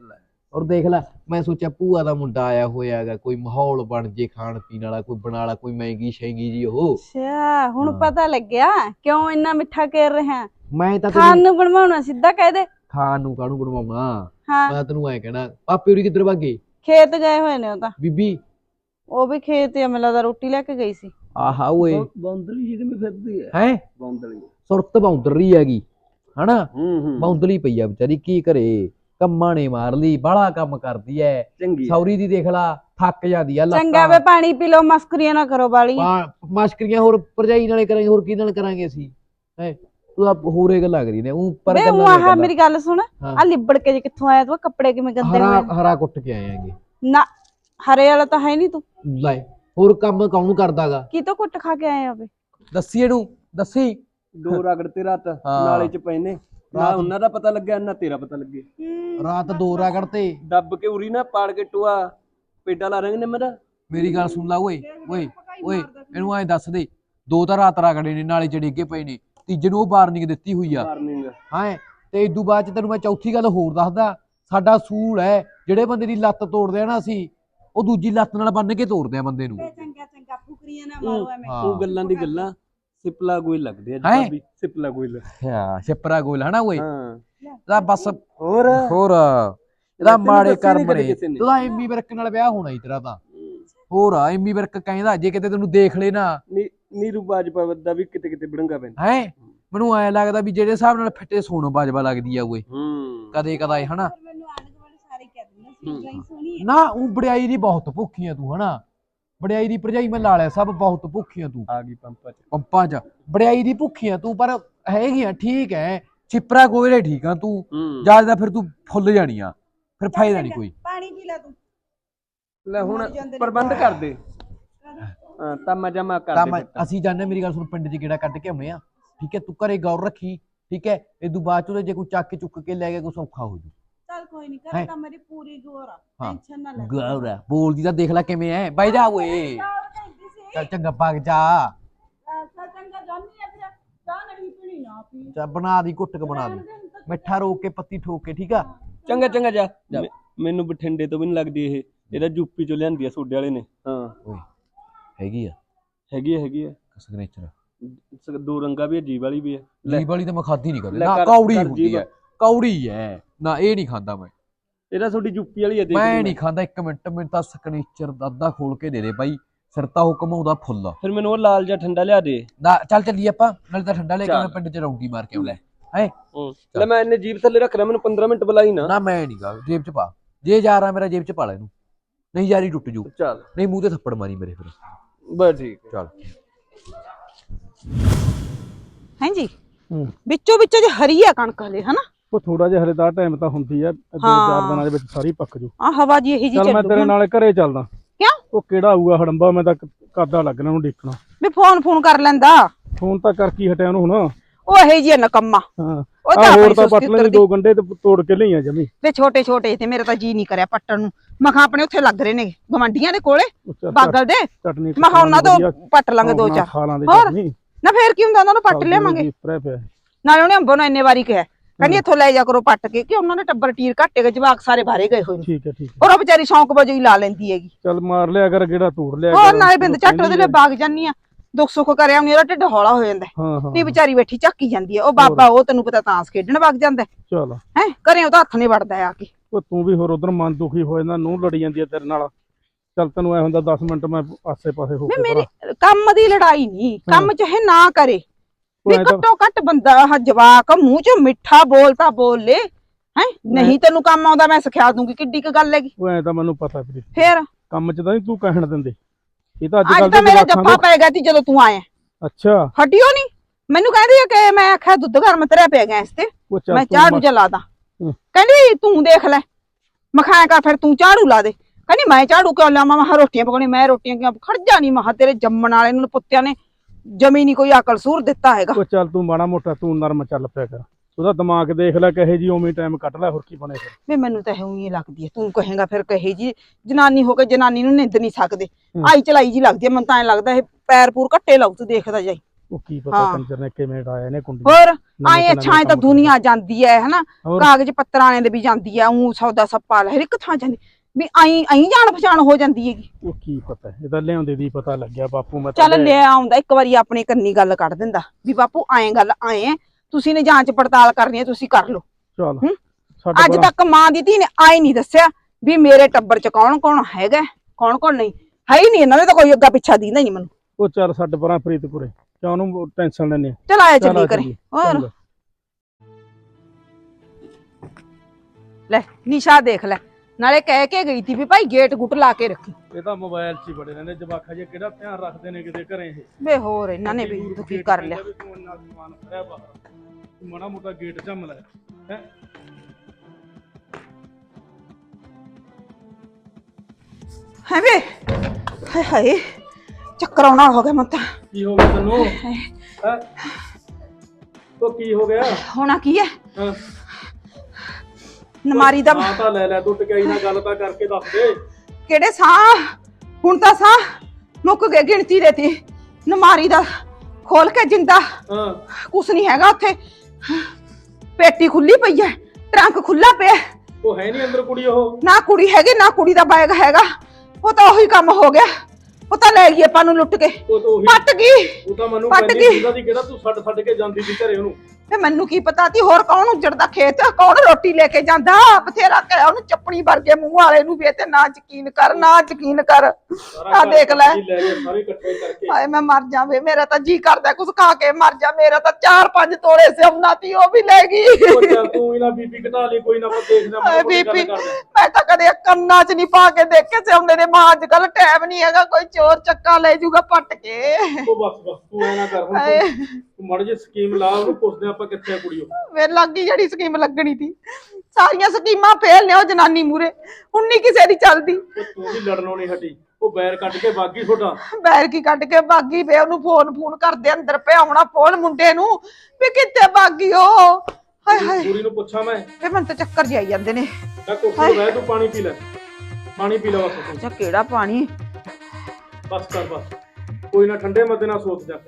ਔਰ ਦੇਖ ਲੈ ਮੈਂ ਸੋਚਿਆ ਭੂਆ ਦਾ ਮੁੰਡਾ ਆਇਆ ਹੋਇਆ ਹੈਗਾ ਕੋਈ ਮਾਹੌਲ ਬਣ ਜੇ ਖਾਣ ਪੀਣ ਵਾਲਾ ਕੋਈ ਬਣਾ ਲਾ ਕੋਈ ਮਹਿੰਗੀ ਸ਼ੈਂਗੀ ਜੀ ਉਹ। ਅੱਛਾ ਹੁਣ ਹਾਂ। ਪਤਾ ਲੱਗਿਆ ਕਿਉਂ ਇੰਨਾ ਮਿੱਠਾ ਕਰ ਰਿਹਾ? ਮੈਂ ਤਾਂ ਖਾਣ ਤੈਨੂੰ ਨੂੰ ਬਣਵਾਉਣਾ ਸਿੱਧਾ ਕਹਿ ਦੇ। ਖਾਣ ਨੂੰ ਕਾਹਨੂੰ ਬਣਵਾਉਣਾ? ਹਾਂ। ਮੈਂ ਤੈਨੂੰ ਐ ਕਹਿਣਾ ਪਾਪੇ ਹੋਰੀ ਕਿੱਧਰ ਭਾਗੇ ਖੇਤ ਗਏ ਹੋਏ ਨੇ ਉਹ ਤਾਂ। ਬੀਬੀ। ਉਹ ਵੀ ਖੇਤ ਹੀ ਮੈਨੂੰ ਲੱਗਦਾ ਰੋਟੀ ਲੈ ਕੇ ਗਈ ਸੀ। ਆਹਾ ਓਏ। ਬੌਂਦਲੀ ਜਿਹਦੇ ਵਿੱਚ ਫਿਰਦੀ ਹੈ ਹੈ? ਬੌਂਦਲੀ ਸੁਰਤ ਬੌਂਦਰ ਹੈਗੀ ਹਨਾ? ਹੂੰ ਹੂੰ। ਬੌਂਦਲੀ ਪਈ ਆ ਵਿਚਾਰੀ ਕੀ ਕਰੇ? ਕੰਮਾਂ ਨੇ ਮਾਰ ਲਈ ਬਾਹਲਾ ਕੰਮ ਕਰਦੀ ਐ। ਚੰਗੀ। ਸੌਰੀ ਦੀ ਦੇਖ ਲਾ ਥੱਕ ਜਾਂਦੀ ਆ ਚੰਗਾ ਵੇ ਪਾਣੀ ਪੀ ਲਓ ਮਸਕਰੀਆਂ ਨਾ ਕਰੋ ਪਾ- ਮਸ਼ਕਰੀਆਂ ਹੋਰ ਭਰਜਾਈ ਨਾਲੇ ਕਰਾਂਗੇ ਹੋਰ ਕੀ ਨਾਲ ਕਰਾਂਗੇ ਅਸੀਂ? ਹੈ? ਤੂੰ ਤਾਂ ਹੋਰੇ ਗੱਲਾਂ ਕਰੀ ਨੇ ਉਹ ਪਰ ਵੇ ਗੱਲਾਂ ਉਹ ਨੇ ਆਹ। ਮੇਰੀ ਗੱਲ ਸੁਣ ਹਾਂ। ਆ ਲਿਬੜ ਕੇ ਜੇ ਕਿੱਥੋਂ ਆਇਆ ਤੂੰ ਕੱਪੜੇ ਕਿਵੇਂ ਗੰਦੇ ਹਰਾ ਹੋਏ ਹਰਾ ਕੁੱਟ ਕੇ ਆਏ ਆਂਗੇ ਨਾ ਹਰੇ ਵਾਲਾ ਤਾਂ ਹੈ ਨਹੀਂ ਤੂੰ। ਲੈ ਹੋਰ ਕੰਮ ਕੌਣ ਕਰਦਾਗਾ? ਕੀ ਤੋਂ ਕੁੱਟ ਖਾ ਕੇ ਆਏ ਹੋਵੇ ਦੱਸੀ ਇਹਨੂੰ ਦੱਸੀ। ਦੋ ਰਗੜ ਤੇ ਰਾਤ। ਨਾਲੇ ਚ ਪਏ ਨੇ। ਨਾ ਉਹਨਾਂ ਦਾ ਪਤਾ ਲੱਗਿਆ ਨਾ ਤੇਰਾ ਪਤਾ ਲੱਗੇ ਰਾਤ ਦੋ ਰਗੜ ਤੇ। ਦੱਬ ਕੇ ਉਰੀ ਨਾ ਪਾੜ ਕੇ ਟੋਆ ਪੇਡਾ ਲਾ ਰਹੇ ਨੇ ਮੇਰਾ। ਮੇਰੀ ਗੱਲ ਸੁਣ ਲਾ ਓਏ ਓਏ ਓਏ ਇਹਨੂੰ ਐ ਦੱਸ ਦੇ ਦੋ ਤਾਂ ਰਾਤ ਰਗੜੇ ਨੇ ਨਾਲੇ ਚ ਡਿੱਗੇ ਪਏ ਨੇ। ਤੀਜੇ ਨੂੰ ਉਹ ਵਾਰਨਿੰਗ ਦਿੱਤੀ ਹੋਈ ਆ। ਵਾਰਨਿੰਗ। ਹਾਂ? ਤੇ ਇਦੋਂ ਬਾਅਦ ਚ ਤੈਨੂੰ ਮੈਂ ਚੌਥੀ ਗੱਲ ਹੋਰ ਦੱਸਦਾ। ਸਾਡਾ ਸੂਲ ਹੈ ਜਿਹੜੇ ਬੰਦੇ ਦੀ ਲੱਤ ਤੋੜਦੇ ਆ ਨਾ ਅਸੀਂ ਉਹ ਦੂਜੀ ਲੱਤ ਨਾਲ ਬੰਨ ਕੇ ਤੋੜਦੇ ਆ ਬੰਦੇ ਨੂੰ। ਚੰਗਾ ਚੰਗਾ ਫੁਕਰੀਆਂ ਨਾ ਮਾਰੋ ਹਾਂ। ਉਹ ਗੱਲਾਂ ਦੀ ਗੱਲਾਂ ਸਿਪਲਾ ਗੋਇਲ ਲੱਗਦੇ ਆ ਸਿਪਲਾ ਗੋਇਲ। ਹਾਂ ਛਿਪਰਾ ਗੋਲ ਹਨਾ ਓਏ? ਹਾਂ। ਇਹਦਾ ਬਸ ਹੋਰ? ਹੋਰ ਇਹਦਾ ਮਾੜੇ ਕਰਮ ਨੇ। ਤੂੰ ਐਮੀ ਵਿਰਕ ਨਾਲ ਵਿਆਹ ਹੋਣਾ ਹੀ ਤੇਰਾ ਤਾਂ। ਹੋਰ ਆ ਐਮੀ ਵਿਰਕ ਕਹਿੰਦਾ ਜੇ ਕਿਤੇ ਤੈਨੂੰ ਦੇਖ ਲੈ ਨਾ। ਨੀ- ਨੀਰੂ ਬਾਜਪਾ ਦਾ ਵੀ ਕਿਤੇ ਕਿਤੇ ਬੜੰਗਾ ਪੈਂਦਾ। ਹੈ? ਮੈਨੂੰ ਐ ਲੱਗਦਾ ਵੀ ਜਿਹੜੇ ਹਿਸਾਬ ਨਾਲ ਫਿੱਟੇ ਸੋਨ ਬਾਜਵਾ ਲੱਗਦੀ ਆ ਓਏ। ਹੂੰ। ਕਦੇ ਕਦਾਏ ਹਨਾ? ਮੈਨੂੰ ਆਲੇ ਦੁਆਲੇ ਸਾਰੇ ਕਹਿ ਦਿੰਦੇ ਸੀ ਗਈ ਸੋਹਣੀ ਨਾ ਉਹ ਵਡਿਆਈ ਦੀ ਬਹੁਤ ਭੁੱਖੀ ਆ ਤੂੰ ਹਨਾ? ਵਡਿਆਈ ਦੀ ਭਰਜਾਈ ਮੈਂ ਲਾ ਲਿਆ ਸਭ ਬਹੁਤ ਭੁੱਖੀ ਆ ਤੂੰ। ਆ ਗਈ ਪੰਪਾ ਚ। ਪੰਪਾਂ 'ਚ। ਵਡਿਆਈ ਦੀ ਭੁੱਖੀ ਆ ਤੂੰ ਪਰ ਹੈਗੀ ਆ ਠੀਕ ਐ। ਛਿਪਰਾ ਗੋਇਲੇ ਠੀਕ ਆ ਤੂੰ। ਹੂੰ। ਜ਼ਿਆਦਾ ਫਿਰ ਤੂੰ ਫੁੱਲ ਜਾਣੀ ਆ। ਫਿਰ ਫਾਇਦਾ ਨਹੀਂ ਕੋਈ। ਪਾਣੀ ਪੀ ਲੈ ਤੂੰ। ਲੈ ਹੁਣ ਮਰ ਜਾਂਦੇ ਨੇ। ਪ੍ਰਬੰਧ ਕਰ ਦੇ। ਹਾਂ ਤਾਮਾ ਜਮਾ ਕਰ ਤਾਂ ਦੇ ਮੈਂ ਫਿਰ ਤਾਂ। ਅਸੀਂ ਜਾਣਦੇ ਮੇਰੀ ਗੱਲ ਸੁਣ ਪਿੰਡ 'ਚ ਗੇੜਾ ਕੱਢ ਕੇ ਆਉਣੇ ਆ। ਠੀਕ ਹੈ? ਤੂੰ ਘਰੇ ਗੌਰ ਰੱਖੀ। ਠੀਕ ਹੈ? ਇਦੋਂ ਬਾਅਦ ਚ ਉਹਦੇ ਜੇ ਕੋਈ ਚੱਕ ਕੇ ਚੁੱਕ ਕੇ ਲੈ ਗਿਆ ਕੁਛ ਔਖਾ ਹੋ ਜੂ। ਚੱਲ ਕੋਈ ਨਹੀਂ ਹੈਂ? ਕਰ ਤਾਂ ਮੇਰੀ ਪੂਰੀ ਗੌਰ ਆ। ਹਾਂ। ਟੈਨਸ਼ਨ ਨਾ ਲੈ। ਗੌਰ ਆ, ਬੋਲਦੀ ਤਾਂ ਦੇਖ ਲੈ ਕਿਵੇਂ ਐ। ਬਾਈ ਜਾ ਓਏ। ਚੱਲ ਚੰਗਾ ਭੱਗ ਜਾ। ਚੱਲ ਚੰਗਾ ਜਾਨੀ ਆ ਫਿਰ। ਚਾਹ ਨਹੀਂ ਪੀਣੀ ਨਾ ਪੀ। ਚੱਲ ਬਣਾ ਦੀ ਘੁੱਟਕ ਬਣਾ ਦੀ। ਮਿੱਠਾ ਰੋਕ ਕੇ ਪੱਤੀ ਠੋਕ ਕੇ ਠੀਕ ਆ? ਚੰਗਾ। ਚੰਗਾ ਜਾ ਜਾ। ਮੈ- ਮੈਨੂੰ ਬਠਿੰਡੇ ਤੋਂ ਵੀ ਨਹੀਂ ਲੱਗਦੀ ਇਹ। ਇਹਦਾ ਯੂਪੀ ਚੋਂ ਲਿਆਂਦੀ ਆ ਸੋਡੇ ਵਾਲੇ ਨੇ। ਹਾਂ। ਓਏ। ਹੈਗੀ ਆ? ਹੈਗੀ ਆ ਹੈਗੀ ਆ। ਸਿਗਨੇਚਰ ਸ- ਦੋ ਰੰਗਾ ਵੀ ਆ ਜੀਵ ਵਾਲੀ ਵੀ ਆ। ਲੈ ਲੀਬ ਵਾਲੀ ਤਾਂ ਮੈਂ ਖਾਦੀ ਨਹੀਂ ਕਦੇ। ਲੈ ਨਾ ਕਰ- ਕੌੜੀ ਕਰ ਹੁੰਦੀ ਜੀਭ। ਕੌੜੀ ਐ। ਨਾ ਇਹ ਨਹੀਂ ਖਾਂਦਾ ਮੈਂ। ਇਹਦਾ ਤੁਹਾਡੀ ਯੂਪੀ ਵਾਲੀ ਆ ਦੇਖ ਮੈਂ ਨਹੀਂ ਖਾਂਦਾ। ਇੱਕ ਮਿੰਟ ਮੈਨੂੰ ਤਾਂ ਸਿਗਨੇਚਰ ਦਾ ਅੱਧਾ ਖੋਲ ਕੇ ਦੇ ਦੇ ਬਾਈ। ਸਿਰ ਤਾਂ ਉਹ ਘਮਾਉਂਦਾ ਫੁੱਲ। ਫਿਰ ਮੈਨੂੰ ਉਹ ਲਾਲ ਜਿਹਾ ਠੰਡਾ ਲਿਆ ਦੇ। ਨਾ ਚੱਲ ਚੱਲੀਏ ਆਪਾਂ। ਨਾਲੇ ਤਾਂ ਠੰਡਾ ਲੈ ਕੇ ਚੱਲ। ਮੈਂ ਪਿੰਡ 'ਚ ਰੌਂਡੀ ਮਾਰ ਕੇ ਆਉਂ ਲੈ ਹੈ? ਹੂੰ। ਲੈ ਮੈਂ ਇਹਨੇ ਜੀਭ ਥੱਲੇ ਰੱਖ ਰਿਹਾ ਮੈਨੂੰ 15 ਮਿੰਟ ਬੁਲਾਈ ਨਾ। ਨਾ ਮੈਂ ਨਹੀਂ ਗਾ। ਜੇਬ 'ਚ ਪਾ। ਜੇ ਜਾ ਰਹਾ ਮੇਰਾ ਜੇਬ 'ਚ ਪਾ ਲੈ ਇਹਨੂੰ। ਨਹੀਂ ਯਾਰੀ ਟੁੱਟ ਜੂ। ਚੱਲ। ਨਹੀਂ ਮੂੰਹ ਤੇ ਥੱਪੜ ਮਾਰੀ ਮੇਰੇ ਫਿਰ। ਬਸ ਠੀਕ ਹੈ। ਚੱਲ। ਹਾਂਜੀ? ਹੂੰ। ਵਿੱਚੋਂ ਵਿੱਚੋਂ ਜੇ ਹਰੀ ਆ ਕਣਕ ਹਲੇ ਹਨਾ? ਉਹ ਥੋੜਾ ਜਿਹਾ ਹਲੇ ਦਾ ਟਾਈਮ ਤਾਂ ਹੁੰਦੀ ਆ ਦੋ ਹਾਂ। ਚਾਰ ਦਿਨਾਂ ਦੇ ਵਿੱਚ ਸਾਰੀ ਪੱਕ ਜੂ। ਆ ਹਵਾ ਜੀ ਇਹੀ ਜੀ ਚੱਲ ਮੈਂ ਤੇਰੇ ਚੱਲੂ ਨਾਲ ਘਰੇ ਚੱਲਦਾ। ਕਿਉਂ? ਉਹ ਕਿਹੜਾ ਆਊਗਾ ਹੜੰਬਾ ਮੈਂ ਤਾਂ ਕਰਦਾ ਲੱਗਣਾ ਨੂੰ ਦੇਖਣਾ। ਵੀ ਫੋਨ ਫੋਨ ਕਰ ਲੈਂਦਾ। ਫੋਨ ਤਾਂ ਕਰ ਕੀ ਹਟਿਆ ਉਹਨੂੰ ਹੁਣ। ਉਹ ਇਹੀ ਜੀ ਨਕੰਮਾ। ਹਾਂ। ਉਹ ਤਾਂ ਹੋਰ ਤਾਂ ਪੱਟ ਲੈਣੀ ਦੋ ਗੰਡੇ ਤੇ ਤੋੜ ਕੇ ਲਈਆਂ ਜਮੀ। ਤੇ ਛੋਟੇ ਛੋਟੇ ਤੇ ਮੇਰਾ ਤਾਂ ਜੀ ਨਹੀਂ ਕਰਿਆ ਪੱਟਣ ਨੂੰ। ਮੈਂ ਕਿਹਾ ਆਪਣੇ ਉੱਥੇ ਲੱਗ ਰਹੇ ਨੇ ਗਵੰਡੀਆਂ ਦੇ ਕੋਲੇ ਬਾਗਲ ਦੇ। ਚਟਨੀ ਮੈਂ ਕਿਹਾ ਉਹਨਾਂ ਤੋਂ ਪੱਟ ਲਾਂਗੇ ਦੋ ਚਾਰ। ਹੋਰ? ਨਾ ਫੇਰ ਕੀ ਹੁੰਦਾ ਉਹਨਾਂ ਨੂੰ ਪੱਟ ਲਿਆਵਾਂਗੇ। ਨਾਲੇ ਉਹਨੇ ਅੰਬੋ ਨੂੰ ਇੰਨੇ ਵਾਰੀ ਕਿਹਾ। ਕਹਿੰਦੀ ਇੱਥੋਂ ਲੈ ਜਾ ਕਰੋ ਪੱਟ ਕੇ ਕਿ ਉਹਨਾਂ ਦੇ ਟੱਬਰ ਟੀਰ ਘੱਟੇ ਗਏ ਜਵਾਕ ਸਾਰੇ ਬਾਹਰੇ ਗਏ ਹੋਏ ਨੇ। ਠੀਕ ਹੈ ਠੀਕ ਹੈ। ਔਰ ਉਹ ਵਿਚਾਰੀ ਸ਼ੌਂਕ ਵਜੋਂ ਹੀ ਲਾ ਲੈਂਦੀ ਹੈਗੀ। ਚੱਲ ਮਾਰ ਲਿਆ ਕਰ ਗੇੜਾ ਤੋੜ ਲਿਆ ਹੋਰ ਨਾਲੇ ਬਿੰਦ ਝੱਟ ਕਹਿੰਦੀ ਉਹਦੇ ਲਈ ਬਾਗ ਜਾਨੀ ਆ। ਦੁੱਖ ਸੁੱਖ ਕਰਿਆ ਉਹਨੇ ਉਹਦਾ ਢਿੱਡ ਹੌਲਾ ਹੋ ਜਾਂਦਾ। ਹਾਂ ਹਾਂ ਵਿਚਾਰੀ ਬੈਠੀ ਝੱਕੀ ਜਾਂਦੀ ਹੈ ਉਹ ਬਾਬਾ ਉਹ ਤੈਨੂੰ ਪਤਾ ਤਾਂਸ ਖੇਡਣ ਵਗ ਜਾਂਦਾ। ਚੱਲ। ਹੈ ਘਰੇ ਉਹਦਾ ਹੱਥ ਨਹੀਂ ਵੜਦਾ ਆ ਕੇ। ਉਹ ਤੂੰ ਵੀ ਹੋਰ ਉਧਰ ਮਨ ਦੁਖੀ ਹੋ ਜਾਂਦਾ ਨੂੰ ਲੜੀ ਜਾਂਦੀ ਹੈ ਤੇਰੇ ਨਾਲ। ਚੱਲ ਤੈਨੂੰ ਐ ਹੁੰਦਾ 10 ਮਿੰਟ ਮੈਂ ਆਸੇ ਪਾਸੇ ਹੋ ਵੀ ਕੇ ਮੇਰੀ। ਕੰਮ ਦੀ ਲੜਾਈ ਨਹੀਂ। ਕੰਮ ਚਾਹੇ ਨਾ ਕਰੇ। ਉਹ ਵੀ ਐਂ ਤਾਂ ਘੱਟੋ ਘੱਟ ਬੰਦਾ ਆਹ ਜਵਾਕ ਮੂੰਹ ਚੋਂ ਮਿੱਠਾ ਬੋਲਤਾ ਬੋਲ ਲੇ। ਹੈ ਨਹੀਂ ਤੈਨੂੰ ਕੰਮ ਆਉਂਦਾ ਮੈਂ ਸਿਖਾ ਦੂੰਗੀ ਕਿੱਡੀ ਕੁ ਗੱਲ ਹੈਗੀ। ਉਹ ਐ ਤਾਂ ਮੈਨੂੰ ਪਤਾ ਵੀ। ਫੇਰ? ਕੰਮ 'ਚ ਤਾਂ ਨਹੀਂ ਤੂੰ ਕਹਿਣ ਦਿੰਦੇ। ਇਹ ਤਾਂ ਅੱਜ ਅੱਜ ਕੱਲ ਤਾਂ ਦੇ ਮੇਰਾ ਜੱਫਾ ਪੈ ਗਿਆ ਸੀ ਜਦੋਂ ਤੂੰ ਆਇਆ। ਅੱਛਾ। ਹਟਿਓ ਨਹੀਂ ਮੈਨੂੰ ਕਹਿੰਦੀ ਆ ਕਿ ਮੈਂ ਆਖਿਆ ਦੁੱਧ ਗਰਮ ਤੇਰਾ ਪੈ ਗਿਆ ਇਸ ਤੇ। ਮੈਂ ਝਾੜੂ ਮ- ਜਲਾ ਦਾਂ। ਹੂੰ। ਕਹਿੰਦੀ ਤੂੰ ਦੇਖ ਲੈ। ਮਖਾਇਆ ਕਰ ਫਿਰ ਤੂੰ ਝਾੜੂ ਲਾ ਦੇ। ਕਹਿੰਦੀ ਮੈਂ ਝਾੜੂ ਕਿਉਂ ਲਾਵਾਂ? ਮੈਂ ਰੋਟੀਆਂ ਪਕਾਉਣੀ ਮੈਂ ਰੋਟੀਆਂ ਕਿਉਂ ਖੜ ਜਾ ਨਹੀਂ ਮਹਾ ਤੇਰੇ ਜੰਮਣ ਵਾਲੇ ਨੂੰ ਪੁੱਤਿਆਂ ਨੇ ਜਮੀ ਨਹੀਂ ਕੋਈ ਅਕਲ ਸੂਰ ਦਿੱਤਾ ਹੈਗਾ। ਉਹ ਚੱਲ ਤੂੰ ਮਾੜਾ ਮੋਟਾ ਤੂੰ ਨਰਮ ਚੱਲ ਪਿਆ ਕਰ। ਉਹਦਾ ਦਿਮਾਗ ਦੇਖ ਲੈ ਕਹੇ ਜੀ ਉਵੇਂ ਟਾਈਮ ਕੱਟ ਲੈ ਹੋਰ ਕੀ ਬਣੇ ਫਿਰ। ਵੀ ਮੈਨੂੰ ਤਾਂ ਇਹੋ ਹੀ ਲੱਗਦੀ ਹੈ ਤੂੰ ਕਹੇਗਾ ਫਿਰ ਕਹੇ ਜੀ ਜਨਾਨੀ ਹੋ ਕੇ ਜਨਾਨੀ ਨੂੰ ਨਿੰਦ ਨਹੀਂ ਸਕਦੇ। ਆਈ ਚਲਾਈ ਜੀ ਲੱਗਦੀ ਹੈ ਮੈਨੂੰ ਤਾਂ ਐ ਲੱਗਦਾ ਇਹ ਪੈਰ ਪੂਰ ਘੱਟੇ ਲਾਉ ਤੂੰ ਦੇਖਦਾ ਜਾਈ। ਉਹ ਕੀ ਪਤਾ। ਕੰਜਰ ਨੇ ਕਿਵੇਂ ਡਾਇਆ ਨੇ ਕੁੰਡੀ ਹੋਰ ਆਏ ਅੱਛਾ ਤਾਂ ਦੁਨੀਆ ਜਾਂਦੀ ਹੈ ਹਨਾ? ਕਾਗਜ਼ ਪੱਤਰਾਂ ਦੇ ਵੀ ਜਾਂਦੀ ਹੈ ਉਂ ਸੌਦਾ ਸੱਪਾ ਲੈ ਹਰ ਇੱਕ ਥਾਂ ਜਾਂਦੀ। ਵੀ ਆਈ ਆਈ ਜਾਣ ਪਛਾਣ ਹੋ ਜਾਂਦੀ ਹੈਗੀ। ਉਹ ਕੀ ਪਤਾ ਇਹਦਾ ਲਿਆਉਂਦੇ ਦੀ ਪਤਾ ਲੱਗਿਆ ਬਾਪੂ ਮੈਂ ਚੱਲ ਲਿਆ- ਆਉਂਦਾ ਇੱਕ ਵਾਰੀ ਆਪਣੇ ਕੰਨੀ ਗੱਲ ਕੱਢ ਦਿੰਦਾ ਵੀ ਬਾਪੂ ਐਂ ਗੱਲ ਆਏ ਐ ਤੁਸੀਂ ਨੇ ਜਾਂਚ ਪੜਤਾਲ ਕਰਨੀ ਹੈ ਤੁਸੀਂ ਕਰ ਲਓ। ਚੱਲ? ਸਾਡੇ ਅੱਜ ਤੱਕ ਮਾਂ ਦੀ ਧੀ ਨੇ ਆਏ ਨਹੀਂ ਦੱਸਿਆ ਵੀ ਮੇਰੇ ਟੱਬਰ ਚ ਕੌਣ ਕੌਣ ਹੈਗਾ ਕੌਣ ਕੌਣ ਨਹੀਂ। ਹੈ ਹੀ ਨਹੀਂ ਇਹਨਾਂ ਦੇ ਤਾਂ ਕੋਈ ਅੱਗਾ ਪਿੱਛਾ ਦੀਂਦਾ ਨਹੀਂ ਮੈਨੂੰ। ਉਹ ਚੱਲ ਸਾਡੇ ਪਰਾਂ ਫਰੀਦਪੁਰੇ ਕਿਉਂ ਉਹਨੂੰ ਟੈਨਸ਼ਨ ਲੈਨੇ ਚਲ ਆਇਆ ਚੱਲ ਕਰੇ। ਹੋਰ। ਲੈ ਨਿਸ਼ਾ ਦੇਖ ਲੈ। ਨਾਲੇ ਕਹਿ ਕੇ ਗਈ ਤੀ ਵੀ ਭਾਈ ਗੇਟ ਗੁੱਟ ਲਾ ਕੇ ਰੱਖੀ। ਇਹ ਤਾਂ ਮੋਬਾਈਲ 'ਚ ਹੀ ਬੜੇ ਰਹਿੰਦੇ ਜਵਾਖਾ ਜੇ ਕਿਹੜਾ ਧਿਆਨ ਰੱਖਦੇ ਨੇ ਕਿਤੇ ਘਰੇ ਇਹ। ਵੇ ਹੋਰ ਇਹਨਾਂ ਨੇ ਵੀ ਦੁਖੀ ਕਰ ਲਿਆ। ਮਾੜਾ ਮੋਟਾ ਗੇਟ ਝੰਮ ਲੈ। ਹੈ? ਹੈ ਵੇ! ਹਾਏ ਹਾਏ! ਚੱਕਰ ਆਉਣਾ ਹੋ ਗਿਆ ਮਨ ਤਾਂ ਕੀ ਹੋ ਗਿਆ ਤੈਨੂੰ? ਹੈ? ਉਹ ਕੀ ਹੋ ਗਿਆ? ਹੋਣਾ ਕੀ ਹੈ ਹਾਂ। ਨਮਾਰੀ ਦਾ ਹਾਂ ਤਾਂ ਲੈ ਲੈ ਤੂੰ ਟਕਾਈ ਨਾਲ ਗੱਲ ਤਾਂ ਕਰਕੇ ਦੱਸ ਦੇ। ਕਿਹੜੇ ਸਾਹ? ਹੁਣ ਤਾਂ ਸਾਹ ਮੁੱਕ ਗਏ ਗਿਣਤੀ ਦੇ ਤੀ। ਨਮਾਰੀ ਦਾ ਖੋਲ ਕੇ ਜਿੰਦਾ। ਹਾਂ। ਕੁਛ ਨਹੀਂ ਹੈਗਾ ਉੱਥੇ। ਪੇਟੀ ਖੁੱਲੀ ਪਈ ਹੈ ਟਰੰਕ ਖੁੱਲਾ ਪਿਆ ਹੈ। ਉਹ ਹੈ ਨਹੀਂ ਅੰਦਰ ਕੁੜੀ ਉਹ। ਨਾ ਕੁੜੀ ਹੈਗੀ ਨਾ ਕੁੜੀ ਦਾ ਬੈਗ ਹੈਗਾ। ਉਹ ਤਾਂ ਉਹੀ ਕੰਮ ਹੋ ਗਿਆ। ਉਹ ਤਾਂ ਲੈ ਗਈ ਆਪਾਂ ਨੂੰ ਲੁੱਟ ਕੇ। ਉਹ ਤਾਂ ਉਹੀ ਪੱਟ ਗਈ। ਉਹ ਤਾਂ ਮੈਨੂੰ ਪੱਟ ਕਹਿੰਦੀ ਗਈ। ਹੁੰਦਾ ਸੀ ਕਿਹੜਾ ਤੂੰ ਛੱਡ ਛੱਡ ਕੇ ਜਾਂਦੀ ਸੀ ਘਰੇ ਉਹਨੂੰ। ਤੇ ਮੈਨੂੰ ਕੀ ਪਤਾ ਤੀ ਹੋਰ ਕੌਣ ਉੱਜੜਦਾ ਖੇਤ ਕੌਣ ਰੋਟੀ ਲੈ ਕੇ ਜਾਂਦਾ ਬਥੇਰਾ ਕਹਿਆ ਉਹਨੂੰ ਚੱਪਣੀ ਵਰਗੇ ਮੂੰਹ ਵਾਲੇ ਨੂੰ ਵੀ ਇਹ ਤੇ ਨਾ ਯਕੀਨ ਕਰ ਨਾ ਯਕੀਨ ਕਰ। ਆ ਦੇਖ ਲੈ। ਸਾਰੇ ਇਕੱਠੇ ਕਰਕੇ। ਹਾਏ ਮੈਂ ਮਰ ਜਾਵੇ ਮੇਰਾ ਤਾਂ ਜੀ ਕਰਦਾ ਕੁਝ ਖਾ ਕੇ ਮਰ ਜਾ ਮੇਰਾ ਤਾਂ ਚਾਰ ਪੰਜ ਤੋਲੇ ਸਿਉਣਾ ਤੀ ਉਹ ਵੀ ਲੈ ਗਈ। ਉਹ ਚੱਲ ਤੂੰ ਇਹਨਾਂ ਬੀਬੀ ਘਟਾ ਲਈ ਕੋਈ ਨਾ ਆਪਾਂ ਦੇਖਦੇ ਹਾਏ ਹਾਂ ਬੀਬੀ ਮੈਂ ਤਾਂ ਕਦੇ ਕੰਨਾਂ 'ਚ ਨਹੀਂ ਪਾ ਕੇ ਦੇਖੇ ਸਿਉਂਦੇ ਦੇ ਮਾਂ ਅੱਜ ਕੱਲ ਟਾਈਮ ਨਹੀਂ ਹੈਗਾ ਕੋਈ ਚੋਰ ਚੱਕਾ ਲੈ ਜਾਊਗਾ ਪੱਟ ਕੇ। ਉਹ ਬਸ ਬਸ ਤੂੰ ਐ ਨਾ ਕਰ ਹੁਣ ਮਾੜੀ ਜਿਹੀ ਸਕੀਮ ਲਾ ਉਹਨੂੰ ਪੁੱਛਦੇ ਆਪਾਂ ਕਿੱਥੇ ਆ ਕੁੜੀ ਉਹ ਵੇ ਲੱਗੀ ਜਿਹੜੀ ਸਕੀਮ ਲੱਗਣੀ ਸੀ। ਸਾਰੀਆਂ ਸਕੀਮਾਂ ਫੇਲ ਨੇ ਉਹ ਜਨਾਨੀ ਮੂਰੇ ਹੁਣ ਨਹੀਂ ਕਿਸੇ ਦੀ ਚੱਲਦੀ। ਉਹ ਤੂੰ ਵੀ ਲੜਨੋਂ ਨਹੀਂ ਹਟੀ। ਉਹ ਬੈਰ ਕੱਢ ਕੇ ਬਾਗੀ ਤੁਹਾਡਾ। ਬੈਰ ਕੀ ਕੱਢ ਕੇ ਬਾਗੀ ਵੇ ਉਹਨੂੰ ਫੋਨ ਫੋਨ ਕਰਦੇ ਅੰਦਰ ਪਿਆ ਆਉਣਾ ਫੋਨ ਮੁੰਡੇ ਨੂੰ। ਵੀ ਕਿੱਥੇ ਬਾਗੀ ਉਹ ਹਾਏ ਹਾਏ। ਕੁੜੀ ਨੂੰ ਪੁੱਛਾਂ ਮੈਂ? ਵੇ ਮੈਨੂੰ ਤਾਂ ਚੱਕਰ ਜਿਹੇ ਆਈ ਜਾਂਦੇ ਨੇ। ਤਾਂ ਕੁਰਸੀ ਤੇ ਬਹਿ ਤੂੰ ਪਾਣੀ ਪੀ ਲੈ। ਪਾਣੀ ਪੀ ਲੈ ਬਸ ਤੂੰ ਅੱਛਾ ਕਿਹੜਾ ਪਾਣੀ? ਬਸ ਕਰ ਬਸ। ਕੋਈ ਨਾ ਠੰਡੇ ਮੱਦੇ ਨਾਲ ਸੋਚ ਜਾ